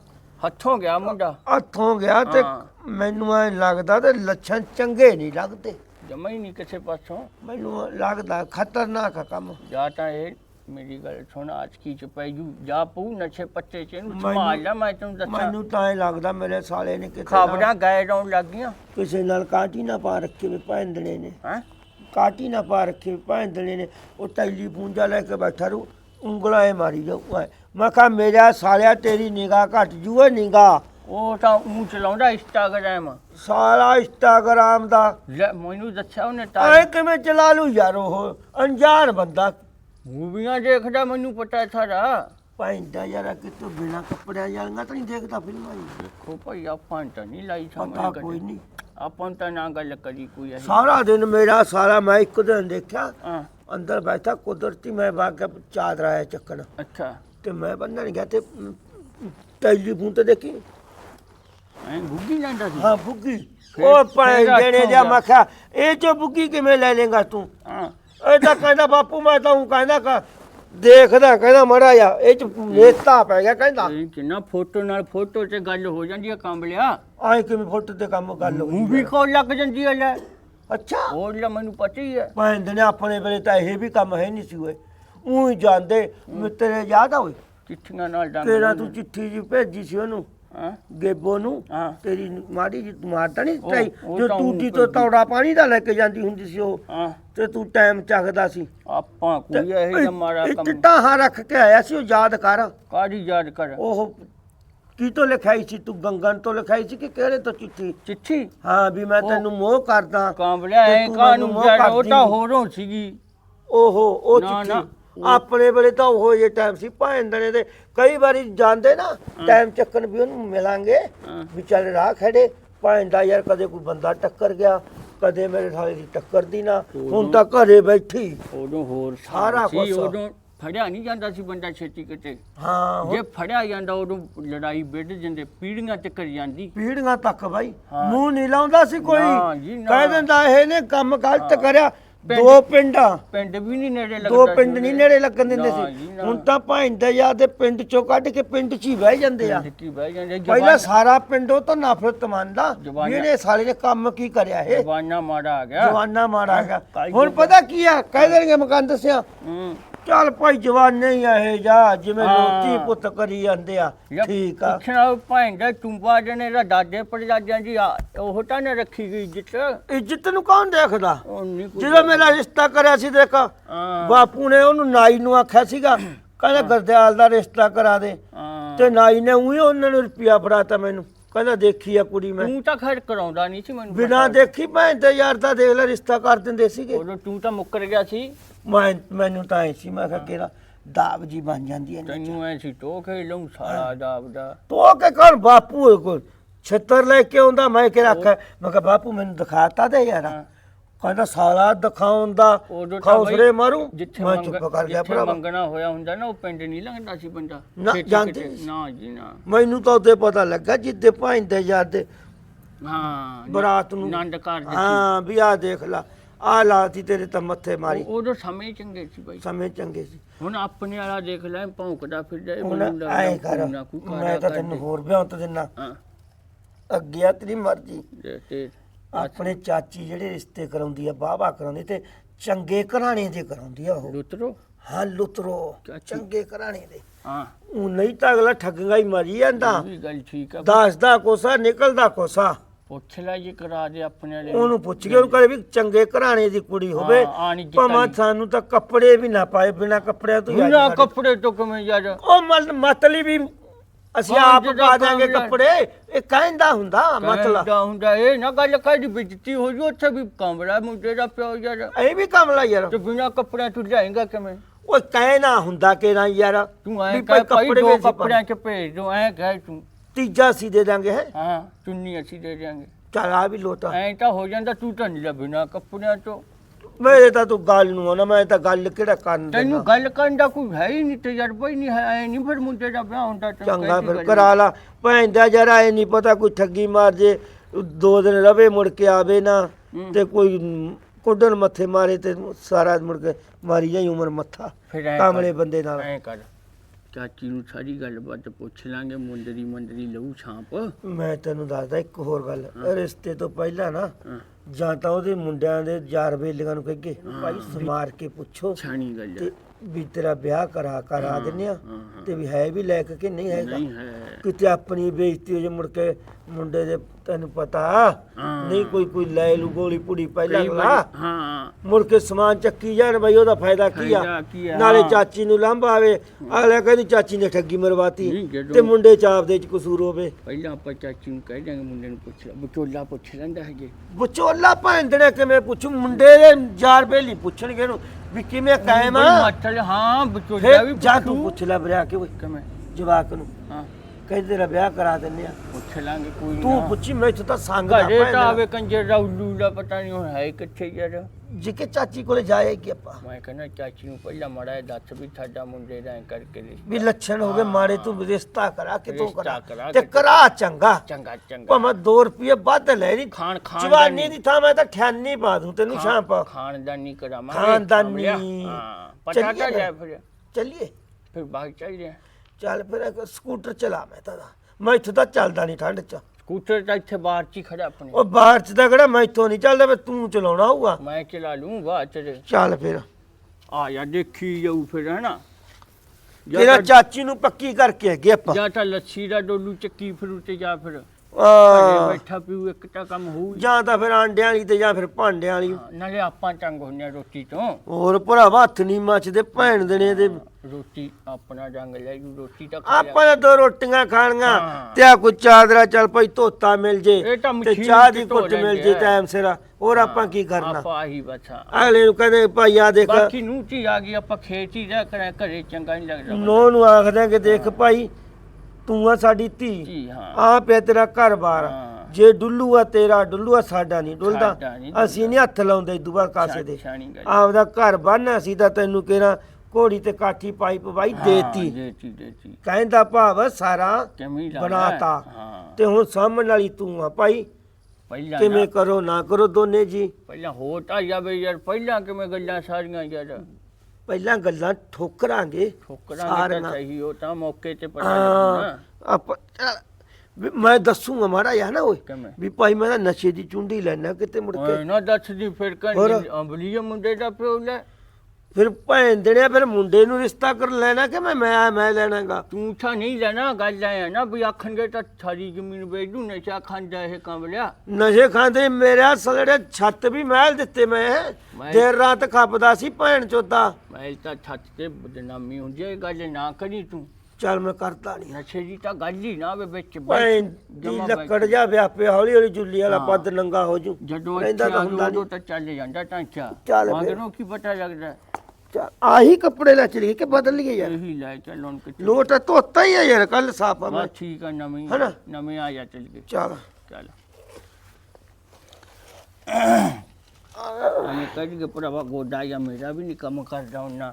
ਹੱਥੋਂ ਗਿਆ ਮੁੰਡਾ? ਹੱਥੋਂ ਗਿਆ ਤੇ ਹਾਂ। ਮੈਨੂੰ ਐ ਲੱਗਦਾ ਤੇ ਲੱਛਣ ਚੰਗੇ ਨਹੀਂ ਲੱਗਦੇ। ਜਮਾ ਹੀ ਨਹੀਂ ਕਿਸੇ ਪਾਸੋਂ। ਮੈਨੂੰ ਲੱਗਦਾ ਖਤਰਨਾਕ ਆ ਕੰਮ। ਜਾਂ ਤਾਂ ਇਹ ਮੇਰੀ ਗੱਲ ਸੁਣ ਅੱਜ ਕੀ ਚ ਪੈ ਜੂ? ਜਾ ਪੂ ਨਸ਼ੇ ਪੱਤੇ ਚ ਇਹਨੂੰ। ਮੈਨੂੰ- ਸੰਭਾਲ ਲੈ ਮੈਂ ਤੈਨੂੰ ਦੱਸਾਂ। ਮੈਨੂੰ ਤਾਂ ਐ ਲੱਗਦਾ ਮੇਰੇ ਸਾਲੇ ਨੇ ਕਿਤੇ ਨਾ ਖਬਰਾਂ ਗਾਇ ਰੌਣ ਲੱਗ ਗਈਆਂ। ਕਿਸੇ ਨਾਲ ਕਾਟੀ ਨਾ ਪਾ ਰੱਖੀ ਵੀ ਭੈਂਦਣੇ ਨੇ। ਹੈ? ਕਾਟੀ ਨਾ ਪਾ ਰੱਖੀ ਭੈਂਦਣੇ ਨੇ। ਉਹ ਟੈਲੀਫੋਨ ਜਾ ਲੈ ਕੇ ਬੈਠਾ ਰੂ ਉਂਗਲਾਂ ਇਹ ਮਾਰੀ ਜਾਊ ਓਏ ਮੈਂ ਕਿਹਾ ਮੇਰਾ ਸਾਲਿਆ ਤੇਰੀ ਨਿਗਾਹ ਘਟ ਜੂਏ ਨਿਗਾਹ। ਉਹ ਤਾਂ ਉਹ ਚਲਾਉਂਦਾ ਇੰਸਟਾਗ੍ਰਾਮ ਸਾਲਾ ਇੰਸਟਾਗ੍ਰਾਮ ਦਾ। ਲੈ, ਮੈਨੂੰ ਦੱਸਿਆ ਉਹਨੇ ਐ ਤਾਂ ਕਿਵੇਂ ਚਲਾ ਲੂ ਯਾਰ ਉਹ? ਅਣਜਾਣ ਬੰਦਾ। ਮੂਵੀਆਂ ਦੇਖਦਾ ਮੈਨੂੰ ਪਤਾ ਸਾਰਾ। ਪੈਂਦਾ ਯਾਰ ਕਿਤੋਂ ਬਿਨਾ ਕੱਪੜਿਆਂ ਜਾਲੀਆਂ ਤਾਂ ਨਹੀਂ ਦੇਖਦਾ ਫਿਲਮਾਂ। ਦੇਖੋ ਭਾਈ ਆਪਾਂ ਤਾਂ ਨਹੀਂ ਲਾਈ ਪਤਾ ਸਾਹਮਣੇ ਕੋਈ ਨਹੀਂ। ਆਪਾਂ ਤਾਂ ਨਾ ਗੱਲ ਕਰੀ ਕੋਈ ਸਾਰਾ ਦਿਨ ਮੇਰਾ ਸਾਰਾ ਮੈਂ ਇੱਕ ਦਿਨ ਦੇਖਿਆ। ਹਾਂ। ਅੰਦਰ ਬੈਠਾ ਕੁਦਰਤੀ ਮੈਂ ਬਾਗ ਚਾਦਰਾ ਆਇਆ ਚੱਕਣ। ਅੱਛਾ। ਤੇ ਮੈਂ ਬੰਨਣ ਗਿਆ ਤੇ ਟੈਲੀਫੋਨ ਤੇ ਦੇਖੀ। ਐ ਗੁੱਗੀ ਜਾਂਦਾ ਸੀ? ਹਾਂ ਬੁੱਗੀ ਫਿਰ- ਉਹ ਫਿਰ ਹੱਥੋਂ ਜਿਹੜੇ ਗਿਆ। ਜਿਹਾ ਮੈਂ ਕਿਹਾ ਇਹ ਚੋਂ ਬੁੱਗੀ ਕਿਵੇਂ ਲੈ ਲੇਗਾ ਤੂੰ? ਹਾਂ। ਇਹ ਤਾਂ ਕਹਿੰਦਾ ਬਾਪੂ ਮੈਂ ਤਾਂ ਉਹ ਕਹਿੰਦਾ ਕਿ ਦੇਖਦਾ ਕਹਿੰਦਾ ਮੜਾ ਆ ਇਹ ਚ ਨੇਤਾ ਪੈ ਗਿਆ ਕਹਿੰਦਾ। ਇਹ ਕਿੰਨਾ ਫੋਟੋ ਨਾਲ ਫੋਟੋ ਤੇ ਗੱਲ ਹੋ ਜਾਂਦੀ ਹੈ ਕੰਬਲਿਆ। ਆਏ ਕਿਵੇਂ ਫੋਟੋ ਤੇ ਕੰਮ ਕਰ ਲੋ ਮੂਵੀ ਕੋਲ ਲੱਗ ਜਾਂਦੀ ਹੈ ਲੈ। ਅੱਛਾ। ਹੋਰ ਲੈ ਮੈਨੂੰ ਪਤਾ ਹੀ ਹੈ ਪੈਂਦੇ ਨੇ ਆਪਣੇ ਵੇਲੇ ਤਾਂ ਇਹ ਵੀ ਕੰਮ ਹੈ ਨਹੀਂ ਸੀ ਹੋਏ ਉਹੀ ਜਾਂਦੇ ਮੈਂ ਤੇਰੇ ਯਾਦ ਆ ਹੋਏ ਚਿੱਠੀਆਂ ਨਾਲ ਡੰਗ ਤੇਰਾ ਤੂੰ ਚਿੱਠੀ ਜੀ ਭੇਜੀ ਸੀ ਉਹਨੂੰ ਹਾਂ। ਗੇਬੋ ਨੂੰ। ਹਾਂ। ਤੇਰੀ ਮਾੜੀ ਜੀ ਮਾਰਦਾ ਨਹੀਂ ਉਹ- ਟਾਈ ਉਹ ਜੋ ਤਾਂ ਟੂਟੀ ਤੋਂ। ਤੌੜਾ ਪਾਣੀ ਦਾ ਲੈ ਕੇ ਜਾਂਦੀ ਹੁੰਦੀ ਸੀ ਉਹ। ਹਾਂ। ਤੇ ਤੂੰ ਟਾਈਮ ਚੱਕਦਾ ਸੀ। ਆਪਾਂ ਕੋਈ ਇਹ ਜਿਹਾ ਇੱਕ ਕੰਮ ਟਾਹਾਂ ਰੱਖ ਕੇ ਆਇਆ ਸੀ ਉਹ ਯਾਦ ਕਰ। ਕਾਦੀ ਯਾਦ ਕਰ? ਉਹ ਕੀ ਤੋਂ ਲਿਖਾਈ ਸੀ? ਤੂੰ ਗੰਗਨ ਤੋਂ ਲਿਖਾਈ ਸੀ ਕਿ ਕਿਹੜੇ ਤੋਂ ਚਿੱਠੀ? ਚਿੱਠੀ? ਹਾਂ ਵੀ ਮੈਂ ਤੈਨੂੰ ਮੋਹ ਕਰਦਾ ਕਾਂਬਲਿਆ ਐ ਕਾਨੂੰ ਉਹ ਤਾਂ। ਹੋਰੋਂ ਸੀਗੀ। ਓਹੋ ਉਹ ਚਿੱਠੀ। ਆਪਣੇ ਵੇਲੇ ਤਾਂ ਉਹ ਜੇ ਟਾਈਮ ਸੀ ਭਾਂਦਣੇ ਦੇ। ਕਈ ਵਾਰੀ ਜਾਂਦੇ ਨਾ ਟਾਈਮ ਚੱਕਣ ਵੀ ਉਹਨੂੰ ਮਿਲਾਂਗੇ। ਵੀ ਚੱਲ ਰਾਹ ਖੜੇ ਭਾਂਦਾ ਯਾਰ ਕਦੇ ਕੋਈ ਬੰਦਾ ਟੱਕਰ ਗਿਆ ਕਦੇ ਮੇਰੇ ਸਾਲੇ ਦੀ ਟੱਕਰ ਦੀ ਨਾ। ਹੁਣ ਤਾਂ ਘਰੇ ਬੈਠੀ। ਉਦੋਂ ਹੋਰ ਸਾਰਾ ਕੁਛ। ਉਦੋਂ ਫੜਿਆ ਨਹੀਂ ਜਾਂਦਾ ਸੀ ਬੰਦਾ ਛੇਤੀ ਕਿਤੇ। ਹਾਂ ਜੇ ਫੜਿਆ ਜਾਂਦਾ ਉਦੋਂ ਲੜਾਈ ਵਿੱਢ ਜਾਂਦੇ ਪੀੜੀਆਂ ਤੇ ਕਰ ਜਾਂਦੀ। ਪੀੜੀਆਂ ਤੱਕ ਬਾਈ। ਮੂੰਹ ਨਹੀਂ ਲਾਉਂਦਾ ਸੀ ਕੋਈ। ਨਾ ਜੀ, ਨਾ। ਕਹਿ ਦਿੰਦਾ ਇਹ ਨੇ ਕੰਮ ਗਲਤ। ਕਰਿਆ। ਪਿੰਡ- ਦੋ ਪਿੰਡਾਂ। ਪਿੰਡ ਵੀ ਨਹੀਂ ਨੇੜੇ ਲੱਗਦਾ ਦੋ ਪਿੰਡ ਨਹੀਂ। ਨੇੜੇ ਲੱਗਣ ਦਿੰਦੇ ਨਾ ਸੀ। ਨਾ। ਹੁਣ ਤਾਂ ਭਾਂਦੇ ਯਾਦ ਦੇ ਪਿੰਡ ਚੋਂ ਕੱਢ ਕੇ ਪਿੰਡ 'ਚ ਹੀ ਬਹਿ ਜਾਂਦੇ ਆ। ਪਿੰਡ ਕੀ ਬਹਿ ਜਾਂਦੇ ਪਹਿਲਾਂ ਸਾਰਾ ਪਿੰਡ ਉਹ ਤਾਂ ਨਫ਼ਰਤ ਮੰਨਦਾ। ਜਵਾਨਾਂ- ਇਹਨੇ ਸਾਲੇ ਨੇ ਕੰਮ ਕੀ ਕਰਿਆ ਇਹ? ਜਵਾਨਾ ਮਾੜਾ ਆ ਗਿਆ। ਜਵਾਨਾ ਮਾਰਾ ਗਿਆ। ਹੁਣ। ਪਤਾ ਕੀ ਆ? ਕਹਿ ਦੇਣਗੇ ਮਕਾਨ ਦੱਸਿਆ। ਹੂੰ। ਚੱਲ ਭਾਈ ਜਵਾਨ ਆ ਇਹ ਜਾ ਜਿਵੇਂ ਹਾਂ। ਲੋਤੀ ਪੁੱਤ ਕਰੀ ਜਾਂਦੇ ਆ। ਯਾ ਠੀਕ ਆ। ਪੁੱਛਣਾ ਭੈਂਦਾ ਟੁੰਬਾ ਜਨੇ ਦਾ ਦਾਦੇ ਪੜਦਾਦਿਆਂ ਦੀ ਆ- ਉਹ ਤਾਂ ਨਾ ਰੱਖੀ ਗਈ ਜਿੱਤ ਇੱਜ਼ਤ ਨੂੰ ਕੌਣ ਦੇਖਦਾ? ਉਹ ਨਹੀਂ ਕੋਈ ਜਦੋਂ ਮੇਰਾ ਰਿਸ਼ਤਾ ਕਰਿਆ ਸੀ ਦੇਖ ਹਾਂ। ਬਾਪੂ ਨੇ ਉਹਨੂੰ ਨਾਈ ਨੂੰ ਆਖਿਆ ਸੀਗਾ ਕਹਿੰਦਾ ਗਰਦਿਆਲ ਦਾ ਰਿਸ਼ਤਾ ਕਰਾ ਦੇ। ਹਾਂ। ਤੇ ਨਾਈ ਨੇ ਉਹੀ ਉਹਨਾਂ ਨੂੰ ਰੁਪਿਆ ਫੜਾਤਾ ਮੈਨੂੰ। ਕਹਿੰਦਾ ਦੇਖੀ ਆ ਕੁੜੀ ਮੈਂ। ਤੂੰ ਤਾਂ ਖੈਰ ਕਰਾਉਂਦਾ ਨਹੀਂ ਸੀ ਮੈਨੂੰ ਬਿਨਾਂ ਪਤਾ। ਦੇਖੀ ਭੈਣ ਤੇ ਯਾਰ ਤਾਂ ਦੇਖ ਲੈ ਰਿਸ਼ਤਾ ਕਰ ਦਿੰਦੇ ਸੀਗੇ। ਉਦੋਂ ਤੂੰ ਤਾਂ ਮੁੱਕਰ ਗਿਆ ਸੀ। ਮੈਂ ਮੈਨੂੰ ਤਾਂ ਐ ਸੀ ਮੈਂ ਕਿਹਾ ਕਿਹੜਾ ਦਾਬ ਜੀ ਬਣ ਜਾਂਦੀ ਹੈ ਤੈਨੂੰ ਐ ਸੀ ਟੋ ਕੇ ਲਊ ਸਾਰਾ ਦਾਬਦਾ ਤੋ ਕੇ ਕੌਣ ਬਾਪੂ ਕੋਲ। ਛੱਤਰ ਲੈ ਕੇ ਆਉਂਦਾ ਮੈਂ ਕਿ ਮੈਂ ਕਿਹਾ ਬਾਪੂ ਮੈਨੂੰ ਦਿਖਾਤਾ ਦੇ ਯਾਰ। ਹਾਂ। ਕਹਿੰਦਾ ਸਾਲਾ ਦਿਖਾਉਣ ਦਾ ਉਦੋਂ ਤਾਂ ਮਾਰੂ। ਜਿੱਥੇ ਮੈਂ ਚੁੱਪ ਕਰ ਗਿਆ ਜਿੱਥੇ ਭਰਾਵਾ। ਮੰਗਣਾ ਹੋਇਆ ਹੁੰਦਾ ਨਾ ਉਹ ਪਿੰਡ ਨਹੀਂ ਲੰਘਦਾ ਸੀ ਬੰਦਾ। ਨਾ, ਛੇਤੀ ਜਾਂਦੇ ਕਿਤੇ- ਨਹੀਂ ਸੀ। ਨਾ ਜੀ ਨਾ। ਮੈਨੂੰ ਤਾਂ ਉਹਦੇ ਪਤਾ ਲੱਗਾ ਜਿੱਦੇ ਭਾਂਦੇ ਜਾਂਦੇ ਹਾਂ ਬਰਾਤ ਨੂੰ। ਆਨੰਦ ਕਾਰਜ ਹਾਂ ਵੀ ਆ ਦੇਖ ਲਾ ਆ ਲਾਤੀ ਤੇਰੇ ਤਾਂ ਮੱਥੇ ਮਾਰੀ। ਉਹ- ਉਦੋਂ ਸਮੇਂ ਚੰਗੇ ਸੀ ਬਾਈ। ਸਮੇਂ ਚੰਗੇ ਸੀ। ਹੁਣ ਆਪਣੇ ਵਾਲਾ ਦੇਖ ਲੈ ਭੌਂਕਦਾ ਫਿਰਦਾ ਇਹ ਹੁਣ ਮੈਨੂੰ ਲੱਗਦਾ ਐ ਕਰ ਕੋਈ ਨਾ ਕੋਈ ਮੈਂ ਕਾਰਾ ਤਾਂ ਤੈਨੂੰ। ਹੋਰ ਵਿਆਹ ਦਿੰਨਾ। ਹਾਂ। ਅੱਗੇ ਆ ਤੇਰੀ ਮਰਜ਼ੀ। ਤੇ- ਤੇ ਆਪਣੇ ਚਾਚੀ ਜਿਹੜੇ ਰਿਸ਼ਤੇ ਕਰਾਉਂਦੀ ਆ ਬਾਬਾ ਕਰਾਉਂਦੀ ਤੇ ਚੰਗੇ ਘਰਾਣੇ ਦੇ ਕਰਾਉਂਦੀ ਆ ਉਹ। ਲੁੱਤਰੋ? ਹਾਂ ਲੁਤਰੋ। ਚਾਚੀ। ਚੰਗੇ ਘਰਾਣੇ ਦੇ। ਹਾਂ। ਉਹ ਨਹੀਂ ਤਾਂ ਅਗਲਾ ਠੱਗਗਾ ਹੀ ਮਰੀ ਜਾਂਦਾ। ਇਹ ਵੀ ਗੱਲ ਠੀਕ ਆ। ਦੱਸਦਾ ਕੋਸਾ ਨਿਕਲਦਾ ਕੋਸਾ। ਪੁੱਛ ਲੈ ਜੇ ਕਰਾ ਦੇ ਆਪਣੇ ਵਾਲੇ। ਉਹਨੂੰ ਪੁੱਛ ਕੇ ਉਹਨੂੰ ਕਹੇ ਵੀ ਚੰਗੇ ਘਰਾਣੇ ਦੀ ਕੁੜੀ ਹੋਵੇ। ਹਾਂ, ਆਣੀ ਭਾਵੇਂ। ਸਾਨੂੰ ਤਾਂ ਕੱਪੜੇ ਵੀ ਨਾ ਪਾਏ ਬਿਨਾ ਕੱਪੜਿਆਂ ਤੋਂ ਹੀ ਆ ਬਿਨਾ। ਕੱਪੜੇ ਤੋਂ ਕਿਵੇਂ ਯਾਰ? ਉਹ ਮਤ- ਮਤਲਬ ਵੀ ਅਸੀਂ ਆਪ ਪਾ ਦਾਂਗੇ ਕੱਪੜੇ ਇਹ ਕਹਿੰਦਾ ਹੁੰਦਾ ਮਤਲਬ। ਕਹਿੰਦਾ ਹੁੰਦਾ ਇਹ ਨਾ ਗੱਲ ਕਾਦੀ ਬੇਇੱਜ਼ਤੀ ਹੋ ਜੂ ਉੱਥੇ ਵੀ ਕਮਰਾ ਮੁੰਡੇ ਦਾ ਪਿਓ ਯਾਰ। ਇਹ ਵੀ ਕੰਮ ਲਾ ਯਾਰ। ਤੇ ਬਿਨਾ ਕੱਪੜਿਆਂ ਤੋਂ ਜਾਏਗਾ ਕਿਵੇਂ? ਉਹ ਕਹਿਣਾ ਹੁੰਦਾ ਕਿ ਨਾ ਯਾਰ ਤੂੰ ਐ ਕਹਿ ਕੱਪੜੇ ਦੋ ਅਸੀਂ ਕੱਪੜਿਆਂ ਚ ਭੇਜ ਦੋ ਐ ਕਹਿ ਤੂੰ। ਤੀਜਾ ਸੀ ਦੇ ਦਾਂਗੇ ਹੈ? ਹਾਂ ਚੁੰਨੀ ਅਸੀਂ ਦੇ ਦਿਆਂਗੇ। ਚਲ ਆ ਵੀ ਲੋਟਾ। ਐ ਤਾਂ ਹੋ ਜਾਂਦਾ ਤੂੰ ਤਾਂ ਨਹੀਂ ਬਿਨਾ ਕੱਪੜਿਆਂ ਤੋਂ। ਮੇਰੇ ਤਾਂ ਤੂੰ ਗੱਲ ਨੂੰ ਆਉਣਾ ਮੈਂ ਤਾਂ ਗੱਲ ਕਿਹੜਾ ਕਰਨ ਤੈਨੂੰ ਗੱਲ ਕਰਨ ਦਾ ਕੋਈ ਹੈ ਹੀ ਨਹੀਂ ਤਜਰਬਾ ਹੀ ਨਹੀਂ ਹੈ ਐ ਨਹੀਂ ਫਿਰ ਮੁੰਡੇ ਦਾ ਵਿਆਹ ਹੁੰਦਾ ਤੈਨੂੰ ਚੰਗਾ ਫਿਰ ਗੱਲ। ਕਰਾ ਲਾ। ਭੈਂਦਾ ਜਰਾ ਇਹ ਨਹੀਂ ਪਤਾ ਕੋਈ ਠੱਗੀ ਮਾਰ ਜੇ ਦੋ ਦਿਨ ਰਵੇ ਮੁੜ ਕੇ ਆਵੇ ਨਾ ਹੂੰ। ਤੇ ਕੋਈ ਕੁੱਡਣ ਮੱਥੇ ਮਾਰੇ ਤੇ ਸਾਰਾ ਮੁੜ ਕੇ ਮਾਰੀ ਜਾਈ ਉਮਰ ਮੱਥਾ ਫਿਰ ਐਂ ਕਾਮਲੇ ਬੰਦੇ ਨਾਲ। ਐਂ ਕਰ। ਚਾਚੀ ਨੂੰ ਸਾਰੀ ਗੱਲਬਾਤ ਪੁੱਛ ਲਾਂਗੇ ਮੁੰਦਰੀ ਮੰਦਰੀ ਲਊ ਛਾਂਪ। ਮੈਂ ਤੈਨੂੰ ਦੱਸਦਾ ਇੱਕ ਹੋਰ ਗੱਲ ਰਿਸ਼ਤੇ ਤੋਂ ਪਹਿਲਾਂ ਨਾ ਹਾਂ, ਜਾਂ ਤਾਂ ਉਹਦੇ ਮੁੰਡਿਆਂ ਦੇ ਯਾਰ ਬੇਲੀਆਂ ਨੂੰ ਕਹਗੇ ਭਾਈ ਸਮਾਰ ਕੇ ਪੁੱਛੋ ਛਾਣੀ ਗੱਲ ਤੇ ਵੀ ਤੇਰਾ ਵਿਆਹ ਕਰਾ ਕਰਾ ਦਿੰਨੇ ਆ। ਤੇ ਵੀ ਹੈ ਵੀ ਲਾਇਕ ਕਿ ਨਹੀਂ ਹੈਗਾ ਨਹੀਂ ਹੈ। ਕਿਤੇ ਆਪਣੀ ਬੇਇੱਜ਼ਤੀ ਹੋ ਜੇ ਮੁੜ ਕੇ ਮੁੰਡੇ ਦੇ ਤੈਨੂੰ ਪਤਾ? ਹਾਂ। ਨਹੀਂ ਕੋਈ ਕੋਈ ਲੈ ਲੂ ਗੋਲੀ ਪੁੜੀ ਪਹਿਲਾਂ ਕਈ ਲਾ ਹਾਂ। ਮੁੜ ਕੇ ਸਮਾਨ ਚੱਕੀ ਜਾਣ ਬਈ ਉਹਦਾ ਫਾਇਦਾ ਕੀ ਆ? ਫਾਇਦਾ ਕੀ ਆ? ਨਾਲੇ ਚਾਚੀ ਨੂੰ ਲੰਬ ਆਵੇ। ਅਗਲੇ ਕਹਿੰਦੀ ਚਾਚੀ ਨੇ ਠੱਗੀ ਮਰਵਾਤੀ। ਨਹੀਂ, ਤੇ ਮੁੰਡੇ ਚਾਪ ਦੇ ਚ ਕਸੂਰ ਹੋਵੇ। ਪਹਿਲਾਂ ਆਪਾਂ ਚਾਚੀ ਨੂੰ ਕਹਿ ਦਿਆਂਗੇ ਮੁੰਡੇ ਨੂੰ ਪੁੱਛ ਲੈ। ਵਿਚੋਲਾ ਪੁੱਛ ਲੈਂਦਾ ਹਜੇ ਵਿਚੋਲਾ ਭੈਂਦਣੇ ਕਿਵੇਂ ਪੁੱਛੂ? ਮੁੰਡੇ ਦੇ ਯਾਰ ਬੇਲੀ ਪੁੱਛਣਗੇ ਨੂੰ ਵੀ ਕਿਵੇਂ ਕਾਇਮ ਆ? ਹਾਂ ਵਿਚੋਲਾ ਫਿਰ ਵੀ ਜਾ ਤੂੰ ਪੁੱਛੂ। ਲੈ ਬਰਿਆ ਕਿ ਓਏ ਕਿਵੇਂ ਜਵਾਕ ਨੂੰ। ਕਹਿੰਦੇ ਤੇਰਾ ਵਿਆਹ ਕਰਾ ਦਿੰਦੇ ਆ। ਪੁੱਛ ਲਾਂਗੇ ਕੋਈ ਤੂੰ ਨਾ। ਪੁੱਛੀ ਮੈਂ ਇੱਥੋਂ ਤਾਂ ਸੰਗ ਦਾ ਘਰੇ ਤਾਂ ਆਵੇ ਕੰਜਰ ਦਾ ਉੱਲੂ ਦਾ ਪਤਾ ਨਹੀਂ ਹੁਣ ਹੈ ਕਿੱਥੇ ਯਾਰ। ਜਿੱਕੇ ਚਾਚੀ ਕੋਲੇ ਜਾਏ ਕਿ ਆਪਾਂ? ਮੈਂ ਕਹਿੰਦਾ ਚਾਚੀ ਨੂੰ ਪਹਿਲਾਂ ਮੜਾ ਦੱਸ ਵੀ ਸਾਡਾ ਮੁੰਡੇ ਦਾ ਐਂ ਕਰਕੇ ਰਿਸ਼ਤਾ। ਵੀ ਲੱਛਣ ਹੋ ਗਏ ਮਾੜੇ ਤੂੰ ਰਿਸ਼ਤਾ ਕਰਾ ਕਿ ਤੂੰ ਰਿਸ਼ਤਾ ਕਰਾ। ਕਰਾ ਤੇ ਕਰਾ ਚੰਗਾ। ਚੰਗਾ ਚੰਗਾ। ਭਾਵੇਂ 2 ਰੁਪਏ ਵੱਧ ਲੈ ਨਹੀਂ ਖਾਣ ਖਾਣ ਜਵਾਨੀ ਦੀ ਥਾਂ ਮੈਂ ਤਾਂ ਠਿਆਨੀ ਪਾ ਦੂੰ ਤੈਨੂੰ ਸ਼ਾਂ ਪਾ ਖਾਨਦਾਨੀ ਕਰਾਵਾਂਗੇ ਖਾਨਦਾਨੀ। ਹਾਂ ਪਤਾ ਚੱਲੀਏ ਤਾਂ ਫਿਰ। ਜਾਏ ਫਿਰ। ਚੱਲੀਏ। ਫਿਰ ਬਾਗ ਚੱਲਦੇ ਆ ਚੱਲ ਫਿਰ ਇੱਕ ਸਕੂਟਰ ਚਲਾ ਮੈਂ ਤਾਂ ਮੈਂ ਇੱਥੋਂ ਤਾਂ ਚੱਲਦਾ ਨਹੀਂ ਠੰਡ ਚ। ਸਕੂਟਰ ਤਾਂ ਇੱਥੇ ਬਾਹਰ ਚ ਹੀ ਖੜਾ ਆਪਣੇ। ਉਹ ਬਾਹਰ ਚ ਤਾਂ ਕਿਹੜਾ ਮੈਂ ਇੱਥੋਂ ਨਹੀਂ ਚੱਲਦਾ ਵੀ ਤੂੰ ਚਲਾਉਣਾ ਹੋਊਗਾ। ਮੈਂ ਚਲਾ ਲੂੰ ਬਾਅਦ ਚ। ਚੱਲ ਫਿਰ। ਆ ਜਾ ਦੇਖੀ ਜਾਊ ਫਿਰ ਹਨਾ? ਜਾਂ ਤੇਰਾ ਤਾਂ- ਚਾਚੀ ਨੂੰ ਪੱਕੀ ਕਰਕੇ ਹੈਗੇ ਆਪਾਂ। ਜਾਂ ਤਾਂ ਲੱਛੀ ਦਾ ਡੋਲੂ ਚੱਕੀ ਫਿਰੂ ਤੇ ਜਾਂ ਫਿਰ। ਘਰੇ ਆ, ਬੈਠਾ ਪੀਊ ਇੱਕ ਤਾਂ ਕੰਮ ਹੋਊ ਜਾਂ ਤਾਂ ਫਿਰ ਆਂਡਿਆਂ ਵਾਲੀ ਤੇ ਜਾਂ ਫਿਰ ਭਾਂਡਿਆਂ ਵਾਲੀ। ਹਾਂ, ਨਾਲੇ ਆਪਾਂ ਚੰਗ ਹੁੰਨੇ ਆ ਰੋਟੀ ਤੋਂ। ਹੋਰ ਭਰਾਵਾ ਹੱਥ ਨਹੀਂ ਮੱਚਦੇ ਭੈਣ ਦੇਣੇ ਦੇ ਰੋਟੀ ਆਪਣਾ ਜੰਗ ਲੈ ਜੂ ਰੋਟੀ ਤਾਂ ਖਾ ਲਿਆ। ਆਪਾਂ ਤਾਂ ਦੋ ਰੋਟੀਆਂ ਖਾਣੀਆਂ ਹਾਂ। ਤੇ ਆ ਕੋਈ ਚਾਦਰਾ ਚੱਲ ਭਾਈ ਧੋਤਾ ਮਿਲ ਜੇ ਇਹ ਤਾਂ ਤੇ ਮਸ਼ੀਨ ਚਾਹ ਤੇ ਦੀ ਧੋ ਘੁੱਟ ਮਿਲ ਲੈਂਦੇ ਜੇ ਆ। ਟਾਈਮ ਸਿਰ। ਹੋਰ ਆਪਾਂ ਕੀ ਕਰਨਾ? ਆਪਾਂ ਆਹੀ ਬਚਾ ਅਗਲੇ ਨੂੰ ਕਹਿੰਦੇ ਭਾਈ ਆ ਦੇਖ। ਬਾਕੀ ਨੂੰ ਧੀ ਆ ਗਈ ਆਪਾਂ ਖੇਤ ਹੀ ਘਰੇ ਚੰਗਾ ਨਹੀਂ ਲੱਗਦਾ। ਨੋ ਨੂੰ ਆਖਦੇ ਕਿ ਦੇਖ ਭਾਈ ਤੂੰ ਆ ਸਾਡੀ ਧੀ। ਜੀ ਹਾਂ। ਆ ਪਿਆ ਤੇਰਾ ਘਰ-ਬਾਰ। ਹਾਂ। ਜੇ ਡੁੱਲੂ ਆ ਤੇਰਾ ਡੁੱਲੂ ਆ ਸਾਡਾ ਨਹੀਂ ਡੁੱਲਦਾ। ਸਾਡਾ ਨਹੀਂ ਡੁੱਲਦਾ। ਅਸੀਂ ਨਹੀਂ ਹੱਥ ਲਾਉਂਦੇ ਦੁਬਾਰ ਕਾਸੇ ਦੇ। ਛਾਣੀ ਗੱਲ। ਆਪਦਾ ਘਰ ਬੰਨ ਅਸੀਂ ਤਾਂ ਤੈਨੂੰ ਕਿਹਾ ਘੋੜੀ ਤੇ ਕਾਠੀ ਪਾਈ ਪਵਾਈ ਦੇਤੀ। ਦੇਤੀ ਦੇਤੀ। ਕਹਿੰਦਾ ਭਾਵ ਸਾਰਾ ਕਿਵੇਂ ਲੱਗਦਾ ਬਣਾਤਾ। ਹਾਂ। ਤੇ ਹੁਣ ਸਾਹਮਣ ਵਾਲੀ ਤੂੰ ਆ ਭਾਈ। ਪਹਿਲਾਂ ਕਿਵੇਂ ਨਾ- ਕਰੋ ਨਾ ਕਰੋ ਦੋਨੇ ਜੀ। ਪਹਿਲਾਂ ਹੋ ਤਾਂ ਜਾਵੇ ਯਾਰ ਪਹਿਲਾਂ ਕਿਵੇਂ ਗੱਲਾਂ ਸਾਰੀਆਂ ਯਾਰ। ਪਹਿਲਾਂ ਗੱਲਾਂ ਠੋਕਰਾਂਗੇ ਠੋਕਰਾਂ ਤਾਂ ਸਾਰੀਆਂ। ਸਹੀ ਉਹ ਤਾਂ ਮੌਕੇ ਤੇ ਪਤਾ ਹਾਂ ਲੱਗਣਾ ਆਪਾਂ ਚੱਲ, ਵੀ ਮੈਂ ਦੱਸੂਗਾ ਮਾੜਾ ਯਾ ਨਾ ਓਏ? ਕਿਵੇਂ? ਵੀ ਭਾਈ ਮੈਂ ਤਾਂ ਨਸ਼ੇ ਦੀ ਚੁੰਡੀ ਲੈਣਾ ਕਿਤੇ ਮੁੜ ਓਏ ਕੇ ਨਾ ਦੱਸਦੀ ਫਿਰ ਹੋਰ? ਕੰਨ ਅੰਬਲੀਏ ਮੁੰਡੇ ਦਾ ਪਿਓ ਲੈ। ਫਿਰ ਭੈਣ ਦੇਣਿਆ ਫਿਰ ਮੁੰਡੇ ਨੂੰ ਰਿਸ਼ਤਾ ਕਰ ਲੈਣਾ ਕਿ ਮੈਂ ਮੈਂ ਮੈਂ ਲੈਣਾਗਾ? ਤੂੰ ਤਾਂ ਨਹੀਂ ਲੈਣਾ ਗੱਲ ਆਇਆ ਨਾ ਵੀ ਆਖਣਗੇ ਤਾਂ ਸਾਰੀ ਜ਼ਮੀਨ ਵੇਚ ਨਸ਼ਾ ਖਾਂਦਾ ਇਹ ਕੰਬਲਿਆ ਨਸ਼ੇ ਖਾਂਦੇ ਮੇਰੇ ਸਲੜੇ ਛੱਤ ਵੀ ਮਹਿਲ ਦਿੱਤੇ ਮੈਂ। ਦੇਰ ਰਾਤ ਖੱਪਦਾ ਸੀ ਭੈਣ ਚੋਦਾ। ਮੈਂ ਤਾਂ ਛੱਤ ਤੇ ਬਦਨਾਮੀ ਹੁੰਦੀ ਹੈ ਇਹ ਗੱਲ ਨਾ ਕਰੀ ਤੂੰ। ਚੱਲ ਮੈਂ ਕਰਦਾ ਨਹੀਂ ਨਸ਼ੇ ਦੀ ਤਾਂ ਗੱਲ ਹੀ ਨਾ ਵੇ ਵਿੱਚ ਦੀ ਲੱਕੜ। ਜਾ ਵਿਆਪੇ ਹੌਲੀ ਹੌਲੀ ਜੁੱਲੀ ਵਾਲਾ। ਪੱਦ ਨੰਗਾ ਹੋ ਜੂ। ਜਦੋਂ ਇੱਥੇ ਤਾਂ ਆ ਤਾਂ ਚੱਲ ਜਾਂਦਾ ਫਿਰ। ਮਗਰੋਂ ਕੀ ਪਤਾ ਲੱਗਦਾ? ਚੱਲ, ਆਹੀ ਕੱਪੜੇ ਲੈ ਚਲੀਏ ਕਿ ਬਦਲ ਲਈਏ ਯਾਰ? ਇਹੀ ਲੈ ਚੱਲੋਂ ਕਿਤੇ ਲੋਟ ਧੋਤਾ ਹੀ ਹੈ ਯਾਰ ਕੱਲ ਸਾਫ਼ ਆ ਮੈਂ। ਬਸ ਠੀਕ ਆ ਨਵੀਂ ਹਨਾ? ਨਵੇਂ ਆ ਜਾ ਚੱਲ ਗਏ ਚੱਲ। ਚੱਲ। ਅਨੇ ਕਹਿ ਕੇ ਭਰਾਵਾ ਗੋਡਾ ਜਾਂ ਮੇਰਾ ਵੀ ਨਹੀਂ ਕੰਮ ਕਰਦਾ ਉਹਨਾਂ।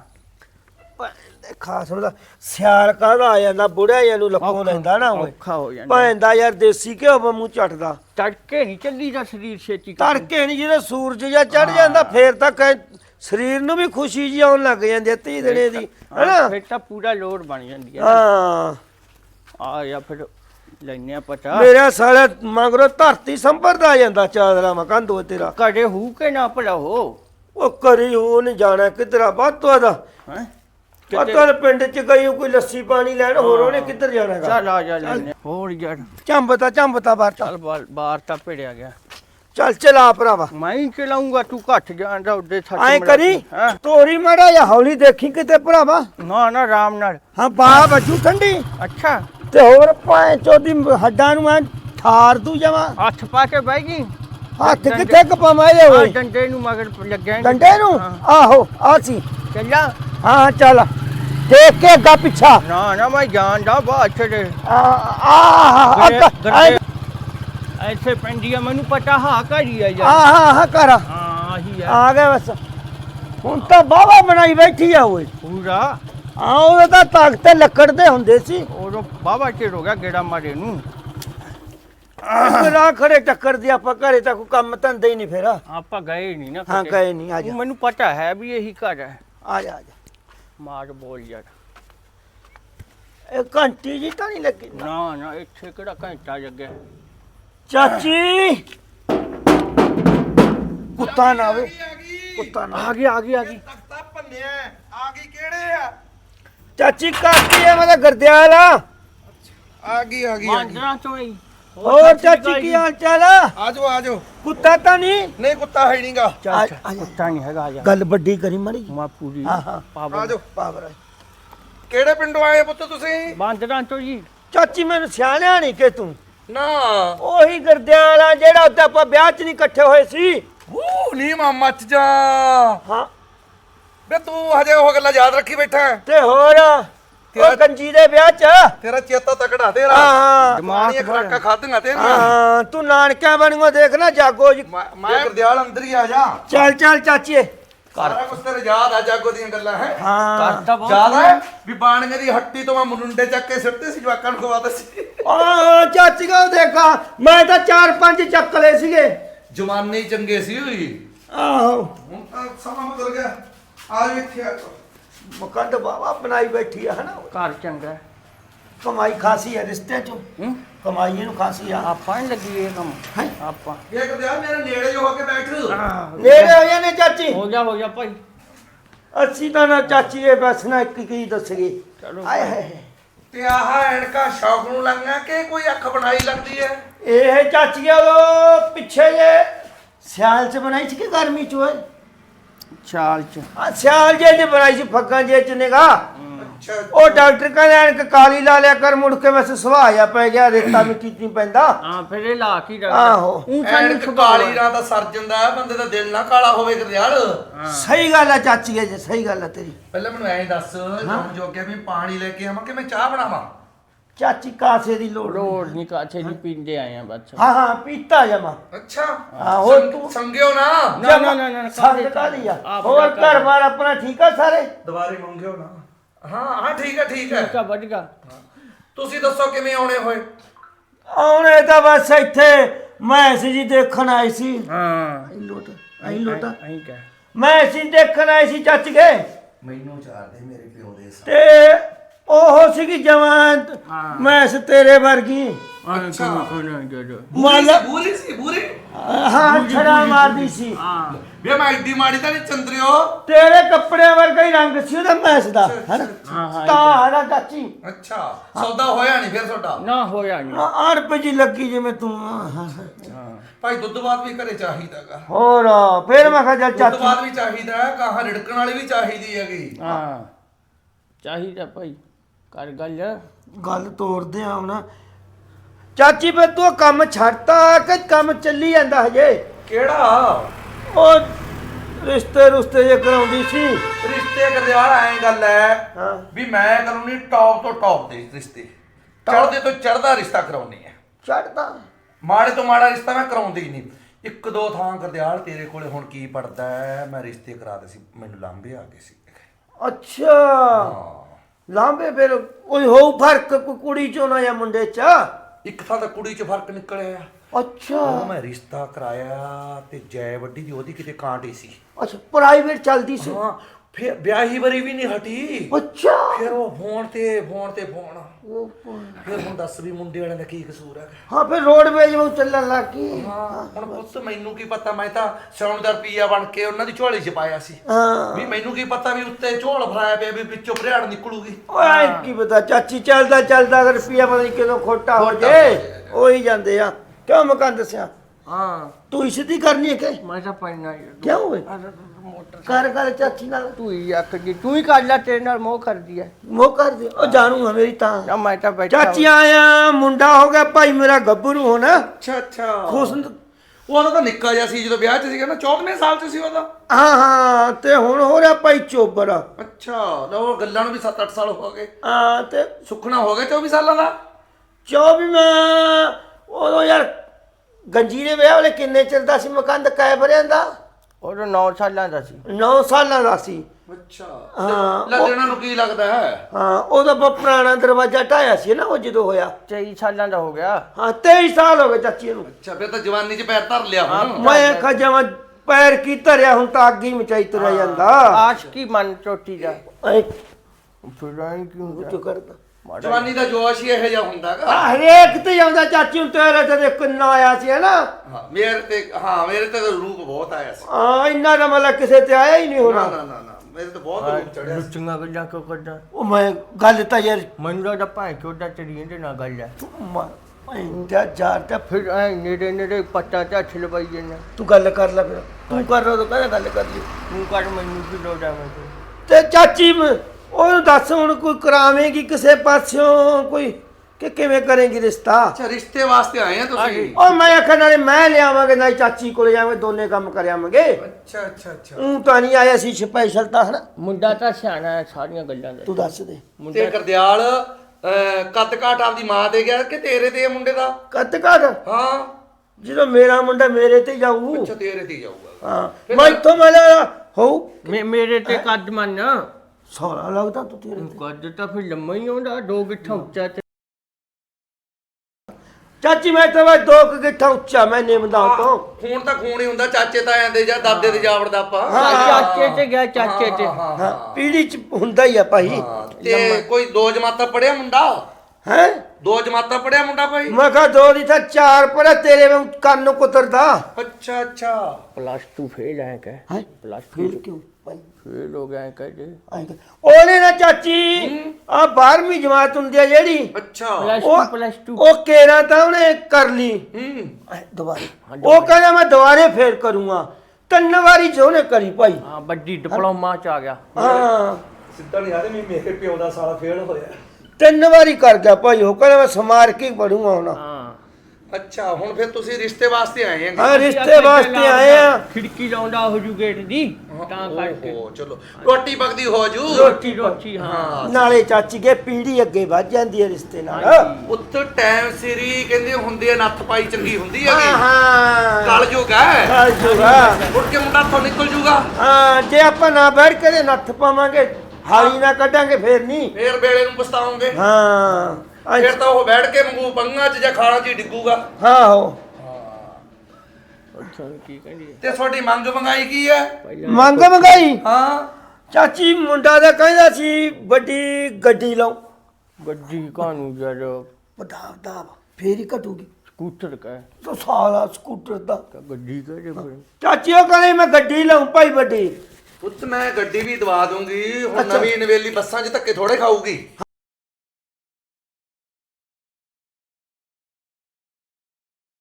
ਭੈਣ ਖਾਸ ਹੁੰਦਾ ਸਿਆਲ ਕਾਹਦਾ ਆ ਜਾਂਦਾ ਬੁੜਿਆ ਜਾਂ ਨੂੰ ਲੱਕੋਂ ਲੈਂਦਾ ਨਾ ਓਏ। ਔਖਾ ਹੋ ਜਾਂਦਾ। ਭੈਣ ਦਾ ਯਾਰ ਦੇਸੀ ਘਿਓ ਮੂੰਹ ਚੱਟਦਾ ਤੜਕੇ ਨਹੀਂ ਚੱਲੀ ਦਾ ਸਰੀਰ ਛੇਤੀ। ਤੜਕੇ ਨਹੀਂ ਜਦੋਂ ਸੂਰਜ ਜਾਂ ਚੜ ਜਾਂਦਾ ਫੇਰ ਤਾਂ ਕਹਿ ਸਰੀਰ ਨੂੰ ਵੀ ਖੁਸ਼ੀ ਜੀ ਆਉਣ ਲੱਗ ਜਾਂਦੀ ਹੈ ਤੀ ਦਿਨੇ ਦੀ ਹਾਂ, ਹੈਨਾ? ਫਿਰ ਤਾਂ ਪੂਰਾ ਲੋਡ ਬਣ ਜਾਂਦੀ ਹੈ ਹਾਂ। ਆ ਜਾਂ ਫਿਰ ਲੈਨੇ ਆ ਪਤਾ ਮੇਰਾ ਸਾਲਾ ਮਗਰੋਂ ਧਰਤੀ ਸੰਭਰਦਾ ਜਾਂਦਾ ਚਾਦਰਾ ਮਕਾਨ ਦੋ ਤੇਰਾ। ਕੜੇ ਹੂ ਕੇ ਨਾ ਹੋ। ਉਹ ਕਰੀ ਉਹ ਨਹੀਂ ਜਾਣਾ ਕਿਧਰਾ ਬਾਤੋ ਦਾ ਹੈ? ਅਕਲ ਪਿੰਡ ਚ ਗਈ ਕੋਈ ਲੱਸੀ ਪਾਣੀ ਲੈਣ ਹੋਰ ਉਹਨੇ ਕਿੱਧਰ ਜਾਣਾਗਾ ਚੱਲ ਆ ਜਾ ਲੈਨੇ ਹੋਰ ਯਾਰ। ਚੰਬਤਾ ਚੰਬਤਾ ਬਾਹਰ ਚੱਲ। ਬਾਹਰ ਤਾਂ ਭਿੜਿਆ ਗਿਆ। ਚੱਲ ਚਲਾ ਭਰਾਵਾ। ਮੈਂ ਹੀ ਚਲਾਉਂਗਾ ਤੂੰ ਘੱਟ ਜਾਣਦਾ ਉੱਡੇ ਛੱਟ ਐ ਕਰੀ ਹੈਂ? ਤੋਰੀ ਮਾੜਾ ਜਾਂ ਹੌਲੀ ਦੇਖੀ ਕਿਤੇ ਭਰਾਵਾ। ਨਾ ਨਾ ਰਾਮ ਨਾਲ। ਹਾਂ ਬਾਹ ਬੱਜੂ ਠੰਡੀ। ਅੱਛਾ। ਤੇ ਹੋਰ ਭਾਂ ਚੋਦੀ ਹੱਡਾਂ ਨੂੰ ਐ ਠਾਰ ਦੂ ਜਮਾ। ਹੱਥ ਪਾ ਕੇ ਬਹਿ ਗਈ। ਹੱਥ ਡੰਡੇ- ਕਿੱਥੇ ਕਪਾਵਾਏ ਆ ਓਏ? ਡੰਡੇ ਨੂੰ ਮਗਰ ਲੱਗਿਆ ਨੀ। ਡੰਡੇ ਨੂੰ? ਹਾਂ। ਆਹੋ ਆ ਸੀ। ਚੱਲਾ ਹਾਂ ਚੱਲ। ਦੇਖ ਕੇ ਅੱਗਾ ਪਿੱਛਾ। ਨਾ ਨਾ ਮੈਂ ਜਾਣਦਾ ਬਾਅਦ ਛੜੇ ਆ ਆ ਐਸੇ ਪੈਂਦੀ ਆ ਮੈਨੂੰ ਪਤਾ ਹਾਂ ਕਰੀ ਆ ਯਾਰ। ਆ ਹਾਂ ਕਰ ਹਾਂ ਆਹੀ ਆ। ਆ ਗਏ ਬਸ। ਹੁਣ ਤਾਂ ਬਾਵਾ ਬਣਾਈ ਬੈਠੀ ਆ ਓਏ। ਪੂਰਾ? ਆ ਉਹਦਾ ਤਾਂ ਤਾਕਤ ਤੇ ਲੱਕੜ ਦੇ ਹੁੰਦੇ ਸੀ। ਉਹ ਬਾਬਾ ਚਿਰ ਹੋ ਗਿਆ ਗੇੜਾ ਮਾਰੇ ਨੂੰ। ਰਾਹ ਖੜੇ ਟੱਕਰ ਦੀ ਆਪਾਂ ਘਰੇ ਤਾਂ ਕੋਈ ਕੰਮ ਧੰਦਾ ਹੀ ਨਹੀਂ ਫੇਰ। ਆਪਾਂ ਗਏ ਨਹੀਂ ਨਾ ਹਾਂ। ਗਏ ਨਹੀਂ ਆ ਜਾ। ਮੈਨੂੰ ਪਤਾ ਹੈ ਵੀ ਇਹੀ ਘਰ ਹੈ। ਆ ਜਾ ਆ ਜਾ। ਮਾਰ ਬੋਲ ਯਾਰ। ਇਹ ਘੰਟੀ ਜੀ ਤਾਂ ਨਹੀਂ ਲੱਗੀ। ਨਾ ਨਾ ਇੱਥੇ ਕਿਹੜਾ ਘੰਟਾ ਲੱਗਿਆ ਚਾਚੀ। ਕੁੱਤਾ ਨਾ ਆਵੇ। ਕੁੱਤਾ ਨਾ ਆ ਗਈ ਆ ਗਈ ਆ ਗਈ। ਤਖਤਾ ਭੰਨਿਆ ਆ ਗਈ ਕਿਹੜੇ ਆ? ਚਾਚੀ ਕਾਕੀ ਹੈ ਮੈਂ ਤਾਂ ਗਰਦਿਆਲ ਆ। ਆ ਗਈ ਆ ਗਈ ਆ ਗਈ। ਮਾਂਜਰਾ ਚੋਂ ਹੀ। ਹੋਰ ਚਾਚੀ ਕੀ ਹਾਲ ਚਾਲ ਆ? ਆ ਜਾਓ ਆ ਜਾਓ। ਕੁੱਤਾ ਤਾਂ ਨਹੀਂ? ਨਹੀਂ ਕੁੱਤਾ ਹੈ ਨਹੀਂਗਾ। ਆ- ਜਾ। ਕੁੱਤਾ ਨਹੀਂ ਹੈਗਾ ਆ ਜਾ। ਗੱਲ ਵੱਡੀ ਕਰੀ ਮੜੀ ਮਾ ਪੂਰੀ ਹਾਂ, ਹਾਂ। ਆ ਪਾਵਰ ਜਾਓ। ਪਾਵਰ ਕਿਹੜੇ ਪਿੰਡੋਂ ਆਏ ਪੁੱਤ ਤੁਸੀਂ? ਮਾਂਜਰਾ ਚੋਂ ਜੀ। ਚਾਚੀ ਮੈਨੂੰ ਸਿਆਣਿਆ ਨਹੀਂ ਕਿ ਤੂੰ। ਨਾ। ਉਹੀ ਗਰਦਿਆਲ ਆ ਜਿਹੜਾ ਉੱਤੇ ਆਪਾਂ ਵਿਆਹ 'ਚ ਨਹੀਂ ਇਕੱਠੇ ਹੋਏ ਸੀ। ਉਹ ਨੀ ਮਾਂ ਮੱਚ ਜਾ। ਹਾਂ। ਬੇ ਤੂੰ ਹਜੇ ਉਹ ਗੱਲਾਂ ਯਾਦ ਰੱਖੀ ਬੈਠਾ। ਹੈ। ਤੇ ਹੋਰ ਉਹ ਕੰਜੀ ਦੇ ਵਿਆਹ 'ਚ। ਤੇਰਾ ਚੇਤਾ ਤਕੜਾ ਤੇਰਾ। ਹਾਂ ਦਿਮਾਗ ਪਾਣੀਆਂ ਖਰਾਕਾਂ ਖਾਧੀਆਂ ਤੇਰੀਆਂ। ਹਾਂ ਤੂੰ ਨਾਨਕਿਆਂ ਬਣੂਗਾ ਦੇਖਣਾ ਜਾਗੋ ਜੀ। ਮੈਂ ਮੈਂ ਗੁਰਦਿਆਲ ਅੰਦਰ ਹੀ ਆ ਜਾ। ਚੱਲ ਚੱਲ ਚਾਚੀਏ ਸਾਰਾ ਕੁਝ ਤੇਰੇ ਯਾਦ ਆ ਜਾਗੋ ਦੀਆਂ ਗੱਲਾਂ ਹੈ? ਹਾਂ। ਕਰਤਾ ਬਹੁਤ ਯਾਦ ਹੈ ਵੀ ਬਾਣੀਆਂ ਦੀ ਹੱਟੀ ਤੋਂ ਮੈਂ ਮੁੰਡੇ ਚੱਕ ਕੇ ਸਿੱਟਦੇ ਸੀ ਜਵਾਕਾਂ ਨੂੰ ਖਵਾਉਂਦਾ ਸੀ। ਆ ਚਾਚੀ ਕੋ ਦੇਖਾ ਮੈਂ ਤਾਂ ਚਾਰ ਪੰਜ ਚੱਕ ਲਏ ਸੀਗੇ। ਜਵਾਨੇ ਹੀ ਚੰਗੇ ਸੀ ਹੋਈ ਆਹੋ। ਹੁਣ ਤਾਂ ਸਮਾਂ ਬਦਲ ਗਿਆ। ਆ ਵੀ ਇੱਥੇ ਆ। ਜਾਓ। ਮੁਕੰਦ ਬਾਬਾ ਬਣਾਈ ਬੈਠੀ ਆ ਹਨਾ? ਘਰ ਚੰਗਾ। ਕਮਾਈ ਖਾਸੀ ਹੈ ਰਿਸ਼ਤੇ ਚੋਂ। ਹੂੰ? ਕਮਾਈ ਇਹਨੂੰ ਖਾਸੀ ਆ। ਆਪਾਂ ਨਹੀਂ ਲੱਗੀ ਇਹ ਕੰਮ? ਆਪਾਂ। ਇਹ ਗੁਰਦਿਆਲ ਮੇਰੇ ਨੇੜੇ ਜੋ ਹੋ ਕੇ ਬੈਠ ਨੇੜੇ ਹੋ ਜਾਣੇ ਚਾਚੀ? ਹੋ ਜਾ ਹੋ ਜਾ ਭਾਈ। ਅਸੀਂ ਤਾਂ ਨਾ ਚਾਚੀ ਇਹ ਬਸ ਨਾ ਇੱਕ ਕੀ ਦੱਸਗੇ ਚਲੋ। ਆਏ ਹਾਏ ਤੇ ਆਹ ਐਨਕਾ ਸ਼ੌਕ ਨੂੰ ਲੰਗਾ ਕਿ ਕੋਈ ਅੱਖ ਬਣਾਈ ਲੱਗਦੀ ਹੈ? ਇਹ ਚਾਚੀ ਉਹ ਪਿੱਛੇ ਜੇ ਸਿਆਲ ਚ ਬਣਾਈ ਸੀ ਕਿ ਗਰਮੀ ਚ ਓਏ? ਚਾਲ ਚ। ਆ ਸਿਆਲ ਜੇ ਚ ਬਣਾਈ ਸੀ ਫੱਗਾਂ ਜੇ ਚ ਨਿਗਾ ਉਹ ਡਾਕਟਰ ਕਹਿੰਦੇ ਐਨਕ ਕਾਲੀ ਲਾ ਲਿਆ ਕਰ ਮੁੜ ਕੇ ਵੈਸੇ ਸੁਭਾਇਆ ਪੈ ਗਿਆ ਰੇਤਾ ਮਿੱਟੀ ਨਹੀਂ ਪੈਂਦਾ। ਹਾਂ ਫਿਰ ਇਹ ਲਾ ਕੀ ਰੱਖ ਆਹੋ। ਉਹ ਸਾਨੂੰ ਐਨਕ ਕਾਲੀ ਨਾਲ ਤਾਂ ਸਰ ਜਾਂਦਾ ਹੈ ਬੰਦੇ ਦਾ ਦਿਲ ਨਾ ਕਾਲਾ ਹੋਵੇ ਗੁਰਦਿਆਲ ਸਹੀ ਗੱਲ ਹੈ ਚਾਚੀ ਇਹ ਸਹੀ ਗੱਲ ਹੈ ਤੇਰੀ। ਪਹਿਲਾਂ ਮੈਨੂੰ ਐਂ ਦੱਸ ਜਦ ਜੋ ਕਿ ਮੈਂ ਪਾਣੀ ਲੈ ਕੇ ਆਵਾਂ ਕਿ ਮੈਂ ਚਾਹ ਬਣਾਵਾਂ? ਚਾਚੀ ਕਾਸੇ ਦੀ ਲੋੜ ਨਹੀਂ। ਨਹੀਂ ਕਾਛੇ ਨਹੀਂ ਪੀਂਦੇ ਆਏ ਆ ਬੱਚਾ ਹਾਂ ਹਾਂ ਪੀਤਾ ਜਮਾ। ਅੱਛਾ। ਆਹੋ, ਸੰਗ- ਤੂੰ- ਸੰਗਿਓ ਨਾ। ਨਾ, ਨਾ, ਨਾ, ਨਾ, ਸੰਗ ਕਾਹਦੇ ਕਾਹਦੀ ਆ? ਆਪ ਹੋਰ ਜਾ ਕਰ। ਘਰ ਬਾਰ ਆਪਣਾ ਠੀਕ ਆ ਸਾਰੇ? ਦੁਬਾਰੇ ਮੰਗਿਓ ਨਾ। ਹਾਂ ਹਾਂ ਠੀਕ ਹੈ ਠੀਕ ਹੈ। ਕਾ ਵੱਡਗਾ ਤੁਸੀਂ ਦੱਸੋ ਕਿਵੇਂ ਆਉਣੇ ਹੋਏ? ਆਉਣੇ ਤਾਂ ਬਸ ਇੱਥੇ ਮੈਂ ਸੀ ਜੀ ਦੇਖਣ ਆਈ ਸੀ। ਹਾਂ। ਆਈ ਲੋਟ ਆਈ ਲੋਟਾ। ਅਹੀਂ ਕਾ ਮੈਂ ਸੀ ਦੇਖਣ ਆਈ ਸੀ ਚੱਚ ਗਏ ਮੈਨੂੰ ਚਾਰ ਦੇ ਮੇਰੇ ਪਿਓ ਦੇ ਸਾਹ ਤੇ ਉਹ ਸੀਗੀ ਜਵਾਨ ਹਾਂ। ਮੈਂ ਸੀ ਤੇਰੇ ਵਰਗੀ। ਅੱਛਾ। ਮੰਨ ਲਾ- ਬੂਰੀ ਸੀ ਬੂਰੀ ਹਾਂ ਛੜਾ ਮਾਰਦੀ ਸੀ। ਹਾਂ। ਵੇ ਮੈਂ ਐਡੀ ਮਾੜੀ ਤਾਂ ਨਹੀਂ ਚੰਦਰਿਓ। ਤੇਰੇ ਕੱਪੜਿਆਂ ਵਰਗਾ ਹੀ ਰੰਗ ਸੀ ਉਹਦਾ ਮੈਸ ਦਾ ਹੈਨਾ? ਹਾਂ ਹਾਂ ਤਾਂ ਹਰਾ ਚਾਚੀ। ਅੱਛਾ ਸੌਦਾ ਹੋਇਆ ਨਹੀਂ ਫਿਰ ਤੁਹਾਡਾ? ਨਾ ਹੋਇਆ ਨਹੀਂ। ਅਰਪ ਜੀ ਲੱਗੀ ਜਿਵੇਂ ਤੂੰ ਹਾਂ। ਹਾਂ ਭਾਈ ਦੁੱਧ ਬਾਦ ਵੀ ਘਰੇ ਚਾਹੀਦਾਗਾ। ਹੋਰ ਫੇਰ ਮੈਂ ਕਿਹਾ ਚੱਲ ਦੁੱਧ ਚਾਚੀ। ਬਾਦ ਵੀ ਚਾਹੀਦਾ ਹੈ ਕਾਹਾਂ ਰਿੜਕਣ ਵਾਲੀ ਵੀ ਚਾਹੀਦੀ ਹੈਗੀ। ਹਾਂ। ਚਾਹੀਦਾ ਭਾਈ। ਕਰ ਗੱਲ। ਗੱਲ ਤੋਰਦੇ ਆ ਹੁਣ। ਚਾਚੀ ਫੇ ਤੂੰ ਕੰਮ ਛੱਡਤਾ ਕਿ ਕੰਮ ਚੱਲੀ ਜਾਂਦਾ ਹਜੇ? ਕਿਹੜਾ? ਉਹ ਰਿਸ਼ਤੇ ਰੁਸ਼ਤੇ ਜੇ ਕਰਾਉਂਦੀ ਸੀ। ਰਿਸ਼ਤੇ ਕਰਦਿਆਲ ਐਂ ਗੱਲ ਹਾਂ। ਵੀ ਮੈਂ ਕਰਾਉਣੀ ਟੌਪ ਤੋਂ ਟੌਪ ਦੇ ਰਿਸ਼ਤੇ। ਚੜ੍ਹਦੇ ਤੋਂ ਚੜ੍ਹਦਾ ਰਿਸ਼ਤਾ ਕਰਾਉਣੀ ਹੈ ਛੱਡਦਾ ਮਾੜੇ ਤੋਂ ਮਾੜਾ ਰਿਸ਼ਤਾ ਮੈਂ ਕਰਾਉਂਦੀ ਨਹੀਂ। ਇੱਕ ਦੋ ਥਾਂ ਕਰਦਿਆਲ ਤੇਰੇ ਕੋਲੇ ਹੁਣ ਕੀ ਪੜਦਾ ਹੈ ਮੈਂ ਰਿਸ਼ਤੇ ਕਰਾ ਦੇ ਸੀ ਮੈਨੂੰ ਲਾਂਬੇ ਆ ਗਏ ਸੀ ਅੱਛਾ। ਹਾਂ। ਲਾਂਬੇ ਫਿਰ ਕੋਈ ਹੋਊ ਫ਼ਰਕ ਕੋਈ ਕੁੜੀ ਚੋਂ ਨਾ ਜਾਂ ਮੁੰਡੇ ਚ? ਇੱਕ ਥਾਂ ਤਾਂ ਕੁੜੀ 'ਚ ਫ਼ਰਕ ਨਿਕਲਿਆ ਅੱਛਾ। ਉਹ ਮੈਂ ਰਿਸ਼ਤਾ ਕਰਾਇਆ ਤੇ ਜੈ ਵੱਡੀ ਦੀ ਉਹਦੀ ਕਿਤੇ ਕਾਂਟੀ ਸੀ। ਅੱਛਾ ਪ੍ਰਾਈਵੇਟ ਚੱਲਦੀ ਸੀ। ਹਾਂ ਫਿਰ ਵਿਆਹੀ ਬਰੀ ਵੀ ਨਹੀਂ ਹਟੀ। ਅੱਛਾ। ਫਿਰ ਉਹ ਫੋਨ ਤੇ ਫੋਨ ਤੇ ਫੋਨ। ਉਹ ਫਿਰ ਹੁਣ ਦੱਸ ਵੀ ਮੁੰਡੇ ਵਾਲਿਆਂ ਦਾ ਕੀ ਕਸੂਰ ਹੈ ਹਾਂ ਫਿਰ ਰੋਡਵੇਜ ਨੂੰ ਚੱਲਣ ਲੱਗ ਗਈ। ਹਾਂ ਹੁਣ ਪੁੱਤ ਮੈਨੂੰ ਕੀ ਪਤਾ ਮੈਂ ਤਾਂ ਸੌਣ ਦਾ ਰੁਪਈਆ ਬਣ ਕੇ ਉਹਨਾਂ ਦੀ ਝੋਲੀ 'ਚ ਪਾਇਆ ਸੀ। ਹਾਂ। ਵੀ ਮੈਨੂੰ ਕੀ ਪਤਾ ਵੀ ਉੱਤੇ ਝੋਲ ਫਰਾਇਆ ਪਿਆ ਵੀ ਵਿੱਚੋਂ ਭਰਿਆੜ ਨਿਕਲੂਗੀ। ਓਏ ਕੀ ਪਤਾ ਚਾਚੀ ਚੱਲਦਾ ਚੱਲਦਾ ਅਗਰ ਰੁਪਿਆ ਪਤਾ ਨਹੀਂ ਕਿਦੋਂ ਖੋਟਾ ਹੋ ਖੋਟਾ ਜੇ ਹੋ ਜਾਏ। ਉਹੀ ਜਾਂਦੇ ਆ। ਕਿਉਂ ਮਕਾਨ ਦੱਸਿਆ? ਹਾਂ। ਤੂੰ ਇਸਦੀ ਕਰਨੀ ਹੈ ਕਿ? ਮੈਂ ਤਾਂ ਪੈਣਾ ਕਿਉਂ ਓਏ? ਮੋਟਰ ਕਰ ਕਰ ਚਾਚੀ ਨਾਲ। ਤੂੰ ਹੀ ਅੱਖ ਦੀ ਤੂੰ ਹੀ ਕਰ ਲੈ ਤੇਰੇ ਨਾਲ ਮੋਹ ਕਰਦੀ ਐ। ਮੋਹ ਕਰ ਦੇ ਉਹ ਜਾਣੂਗਾ ਮੇਰੀ ਤਾਂ। ਨਾ ਮੈਂ ਤਾਂ ਬੈਠਾ ਚਾਚੀ ਆਇਆ ਮੁੰਡਾ ਹੋ ਗਿਆ ਭਾਈ ਮੇਰਾ ਗੱਭਰੂ ਹੋਣਾ। ਅੱਛਾ ਅੱਛਾ। ਖੁਸ਼ ਉਹਦਾ ਤਾਂ ਨਿੱਕਾ ਜਿਹਾ ਸੀ ਜਦੋਂ ਵਿਆਹ 'ਚ ਸੀਗਾ ਨਾ 14ਵੇਂ ਸਾਲ 'ਚ ਸੀ ਉਹਦਾ। ਹਾਂ ਹਾਂ ਤੇ ਹੁਣ ਹੋ ਰਿਹਾ ਭਾਈ ਚੋਬਰ। ਅੱਛਾ ਲਓ ਗੱਲਾਂ ਨੂੰ ਵੀ 7-8 ਸਾਲ ਹੋ ਗਏ। ਆ ਤੇ ਸੁਖਣਾ ਹੋ ਗਿਆ 24 ਸਾਲਾਂ ਦਾ? ਚੌਵੀ ਮੈਂ ਉਦੋਂ ਯਾਰ ਗੰਜੀ ਦੇ ਵਿਆਹ ਵਾਲੇ ਕਿੰਨੇ ਚਿਰ ਦਾ ਸੀ ਮਕਾਨ ਦਾ ਕਾਇ ਭਰਿਆ ਦਾ ਉਹ 9 ਸਾਲਾਂ ਦਾ ਸੀ। 9 ਸਾਲਾਂ ਦਾ ਸੀ। ਅੱਛਾ। ਹਾਂ, ਲੱਗਣਾ ਨੂੰ ਕੀ ਲੱਗਦਾ ਹੈ? ਹਾਂ ਉਹਦਾ ਬ- ਪੁਰਾਣਾ ਦਰਵਾਜ਼ਾ ਢਾਇਆ ਸੀ ਨਾ ਉਹ ਜਦੋਂ ਹੋਇਆ। 23 ਸਾਲਾਂ ਦਾ ਹੋ ਗਿਆ। ਹਾਂ 23 ਸਾਲ ਹੋ ਗਏ ਚਾਚੀ ਨੂੰ। ਅੱਛਾ ਫਿਰ ਤਾਂ ਜਵਾਨੀ 'ਚ ਪੈਰ ਧਰ ਲਿਆ ਹੁਣ। ਮੈਂ ਖਾ ਜਾਵਾਂ ਪੈਰ ਕੀ ਧਰਿਆ ਹੁਣ ਤਾਂ ਅੱਗ ਹੀ ਮਚਾਈ ਤੁਰਿਆ ਜਾਂਦਾ। ਆਸ਼ਕੀ ਮਨ ਚੋਟੀ ਦਾ। ਐ। ਫਿਰ ਕਿਉਂ ਹੁੰਦਾ? ਤੂੰ ਕਰਦਾ। ਜਵਾਨੀ ਦਾ ਜੋਸ਼ ਹੀ ਇਹੋ ਜਿਹਾ ਹੁੰਦਾਗਾ ਹਰੇਕ ਤੇ ਆਉਂਦਾ ਚਾਚੀ ਹੁਣ ਤੇਰੇ ਤੇ ਕਿੰਨਾ ਆਇਆ ਸੀ ਹਨਾ ਹਾਂ ਮੇਰੇ ਤੇ ਹਾਂ ਮੇਰੇ ਤੇ ਤਾਂ ਰੂਪ ਬਹੁਤ ਆਇਆ ਸੀ। ਆ ਇੰਨਾ ਦਾ ਮਤਲਬ ਕਿਸੇ ਤੇ ਆਇਆ ਹੀ ਨਹੀਂ ਨਾ ਹੋਣਾ। ਨਾ ਨਾ ਨਾ ਮੇਰੇ ਤਾਂ ਬਹੁਤ ਰੂਪ ਚੜਿਆ ਸੀ। ਗੱਲਾਂ ਕਿਉਂ ਕਰਦਾ? ਉਹ ਮੈਂ ਗੱਲ ਤਾਂ ਯਾਰ ਮੈਨੂੰ ਲੱਗਦਾ ਭਾਂ ਚੋਦਾ ਤੇਰੀ ਇਹਦੇ ਨਾਲ ਗੱਲ ਹੈ। ਮੈਂ ਜਾਰ ਤੇ ਫਿਰ ਐ ਨੇੜੇ ਨੇੜੇ ਪੱਟਾ ਤੇ ਹੱਥ ਲਵਾਈ ਜਾਂਦਾ। ਤੂੰ ਗੱਲ ਕਰ ਲੈ ਫਿਰ। ਤੂੰ ਕਰ ਰੋ ਤਾਂ ਕਹਿੰਦਾ ਗੱਲ ਕਰ ਲਈ। ਤੂੰ ਕਰ ਮੈਨੂੰ ਕੀ ਲੋੜ ਆ ਮੈਨੂੰ? ਤੇ ਚਾਚੀ ਮ- ਉਹਨੂੰ ਦੱਸ ਹੁਣ ਕੋਈ ਕਰਾਵੇਂਗੀ ਕਿਸੇ ਪਾਸਿਓਂ ਕੋਈ ਕਿ ਕਿਵੇਂ ਕਰੇਂਗੀ ਰਿਸ਼ਤਾ? ਅੱਛਾ ਰਿਸ਼ਤੇ ਵਾਸਤੇ ਆਏ ਆ ਤੁਸੀਂ? ਉਹ ਮੈਂ ਆਖਣ ਨਾਲੇ ਮੈਂ ਲਿਆਵਾਂਗੇ ਨਾ ਚਾਚੀ ਕੋਲੇ ਜਾਵਾਂਗੇ ਦੋਨੇ ਕੰਮ ਕਰਿਆਵਾਂਗੇ ਅੱਛਾ ਅੱਛਾ ਅੱਛਾ। ਉਹ ਤਾਂ ਨਹੀਂ ਆਇਆ ਸੀ ਸਪੈਸ਼ਲ ਤਾਂ ਹਨਾ? ਮੁੰਡਾ ਤਾਂ ਸਿਆਣਾ ਹੈ ਸਾਰੀਆਂ ਗੱਲਾਂ ਦਾ। ਤੂੰ ਦੱਸ ਦੇ। ਤੇ ਮੁੰਡਾ ਕਰਦਿਆਲ ਕੱਦ ਕਾਠ ਆਪਦੀ ਮਾਂ ਦੇ ਗਿਆ ਕਿ ਤੇਰੇ ਤੇ ਇਹ ਮੁੰਡੇ ਦਾ? ਕੱਦ ਕੱਦ ਹਾਂ। ਜਦੋਂ ਮੇਰਾ ਮੁੰਡਾ ਮੇਰੇ ਤੇ ਜਾਊ। ਅੱਛਾ ਤੇਰੇ ਤੇ ਜਾਊਗਾ। ਹਾਂ। ਮੈਂ ਇੱਥੋਂ ਮਿਲਿਆ ਹੋਊ। ਮੇਰੇ ਤੇ ਕੱਦ ਮੰਨ। ਸੋਹਣਾ ਲੱਗਦਾ ਤੂੰ ਤੇਰੇ ਤੇ। ਕੱਦ ਤਾਂ ਫਿਰ ਲੰਮਾ ਹੀ ਆਉਂਦਾ ਦੋ ਗਿੱਠਾ ਉੱਚਾ ਤੇ ਚਾਚੀ ਮੈਂ ਤਾਂ ਵਾ ਦੋ ਕੁ ਗਿੱਠਾ ਉੱਚਾ ਮੈਂ ਨਿਮਦਾ ਤੋਂ। ਖੂਨ ਤਾਂ ਖੂਨ ਹੀ ਹੁੰਦਾ ਚਾਚੇ ਤਾਇਆਂ ਦੇ ਜਾਂ ਦਾਦੇ ਦੇ ਜਾਵੜਦਾ ਆਪਾਂ। ਚਾਚੇ ਤੇ ਗਿਆ ਚਾਚੇ ਤੇ। ਹਾਂ, ਹਾਂ ਪੀੜੀ ਚ ਹੁੰਦਾ ਹੀ ਆ ਭਾਈ। ਤੇ ਕੋਈ ਦੋ ਜਮਾਤਾਂ ਪੜਿਆ ਮੁੰਡਾ? ਹੈ? ਦੋ ਜਮਾਤਾਂ ਪੜਿਆ ਮੁੰਡਾ ਭਾਈ? ਮੈਂ ਕਿਹਾ ਦੋ ਦੀ ਤਾਂ ਚਾਰ ਪੜਾ ਤੇਰੇ ਵਾਂਗ ਕੰਨ ਕੁਤਰਦਾ। ਅੱਛਾ ਅੱਛਾ। ਪਲੱਸ 2 ਫੇਲ ਹੈ ਕਹ। ਹੈ? ਪਲੱਸ 2 ਫਿਰ ਕਿਉਂ? ਭਾਈ ਫੇਲ ਹੋ ਗਿਆ ਕਹ ਜੇ ਆਏਂ ਕਰ। ਉਹਨੇ ਨਾ ਚਾਚੀ ਆ 12ਵੀਂ ਜਮਾਤ ਹੁੰਦੀ ਆ ਜਿਹੜੀ। ਅੱਛਾ। ਪਲੱਸ ਉਹ 2 ਪਲੱਸ 2 ਉਹ ਕੇਰਾ ਤਾਂ ਉਹਨੇ ਕਰ ਲਈ। ਹੂੰ। ਐ, ਦੁਬਾਰੇ। ਉਹ ਕਹਿੰਦਾ ਮੈਂ ਦੁਬਾਰੇ ਫੇਰ ਕਰੂੰਗਾ। ਤਿੰਨ ਵਾਰੀ ਜਿਹਨੇ ਕਰੀ ਭਾਈ। ਹਾਂ ਵੱਡੀ ਡਿਪਲੋਮਾ ਚ ਆ ਗਿਆ। ਹਾਂ। ਸਿੱਧਾ ਨਹੀਂ ਆਦੇ ਮੇਰੇ ਪਿਓ ਦਾ ਸਾਲਾ ਫੇਲ ਹੋਇਆ। ਤਿੰਨ ਵਾਰੀ ਕਰ ਗਿਆ ਭਾਈ ਉਹ ਕਹਿੰਦਾ ਮੈਂ ਸਮਾਰ ਕੇ ਪੜੂੰਗਾ ਹੁਣ। ਹਾਂ। ਅੱਛਾ ਹੁਣ ਫਿਰ ਤੁਸੀਂ ਰਿਸ਼ਤੇ ਵਾਸਤੇ ਆਏ ਆ ਹਾਂ ਰਿਸ਼ਤੇ ਵਾਸਤੇ ਆਏ ਆ। ਖਿੜਕੀ ਲਾਉਂਦਾ ਹੋ ਜੂ ਗੇਟ ਦੀ ਤਾਂ ਕਰਕੇ। ਓਹੋ ਚਲੋ। ਰੋਟੀ ਪੱਕਦੀ ਹੋ ਜੂ। ਰੋਟੀ ਰੋਟੀ ਹਾਂ। ਨਾਲੇ ਚਾਚੀ ਕੇ ਪੀੜੀ ਅੱਗੇ ਵੱਧ ਜਾਂਦੀ ਹੈ ਰਿਸ਼ਤੇ ਨਾਲ। ਉੱਥੇ ਟਾਈਮ ਸਿਰੀ ਕਹਿੰਦੇ ਹੁੰਦੇ ਆ ਨੱਥ ਪਾਈ ਚੰਗੀ ਹੁੰਦੀ ਹਾਂ ਹੈਗੀ। ਹਾਂ ਕਲ ਜੂਗਾ ਚੱਲ ਜੂਗਾ। ਮੁੜ ਕੇ ਮੁੰਡਾ ਤੋਂ ਨਿਕਲ ਜੂਗਾ। ਹਾਂ ਜੇ ਆਪਾਂ ਨਾ ਬੈਠ ਕੇ ਨੱਥ ਪਾਵਾਂਗੇ ਹਾਲੀ ਨਾ ਕੱਢਾਂਗੇ ਫੇਰ ਨਹੀਂ। ਫੇਰ ਵੇਲੇ ਨੂੰ ਪਛਤਾਓਗੇ। ਹਾਂ। ਫੇਰ ਤਾਂ ਉਹ ਬੈਠ ਕੇ ਮੰਗੂ ਪੰਗਾ ਚ ਜਾਂ ਖਾਣਾ ਚ ਹੀ ਡਿੱਗੂਗਾ। ਹਾਂ। ਹੋ। ਅੱਛਾ ਕੀ ਕਹਿੰਦੀ ਹੈ? ਤੇ ਤੁਹਾਡੀ ਮੰਗ ਮੰਗਾਈ ਕੀ ਹੈ? ਮੰਗ ਮੰਗਾਈ? ਹਾਂ। ਚਾਚੀ ਮੁੰਡਾ ਦਾ ਕਹਿੰਦਾ ਸੀ ਵੱਡੀ ਗੱਡੀ ਲਾਉ ਗੱਡੀ ਕਾਨੂੰ ਜਰ ਵੱਡਾ ਦਾ ਫੇਰ ਹੀ ਘਟੂਗੀ। ਸਕੂਟਰ ਕਹ ਤੋ ਸਾਲਾ ਸਕੂਟਰ ਦਾ। ਗੱਡੀ ਕਹਦੇ ਫਿਰ ਚਾਚੀ ਉਹ ਕਹਿੰਦੇ ਮੈਂ ਗੱਡੀ ਲਾਉ ਭਾਈ ਵੱਡੀ। ਪੁੱਤ ਮੈਂ ਗੱਡੀ ਵੀ ਦਵਾ ਦੂੰਗੀ ਹੁਣ ਨਵੀਂ ਨਵੇਲੀ ਬੱਸਾਂ 'ਚ ਧੱਕੇ ਥੋੜੇ ਖਾਊਗੀ।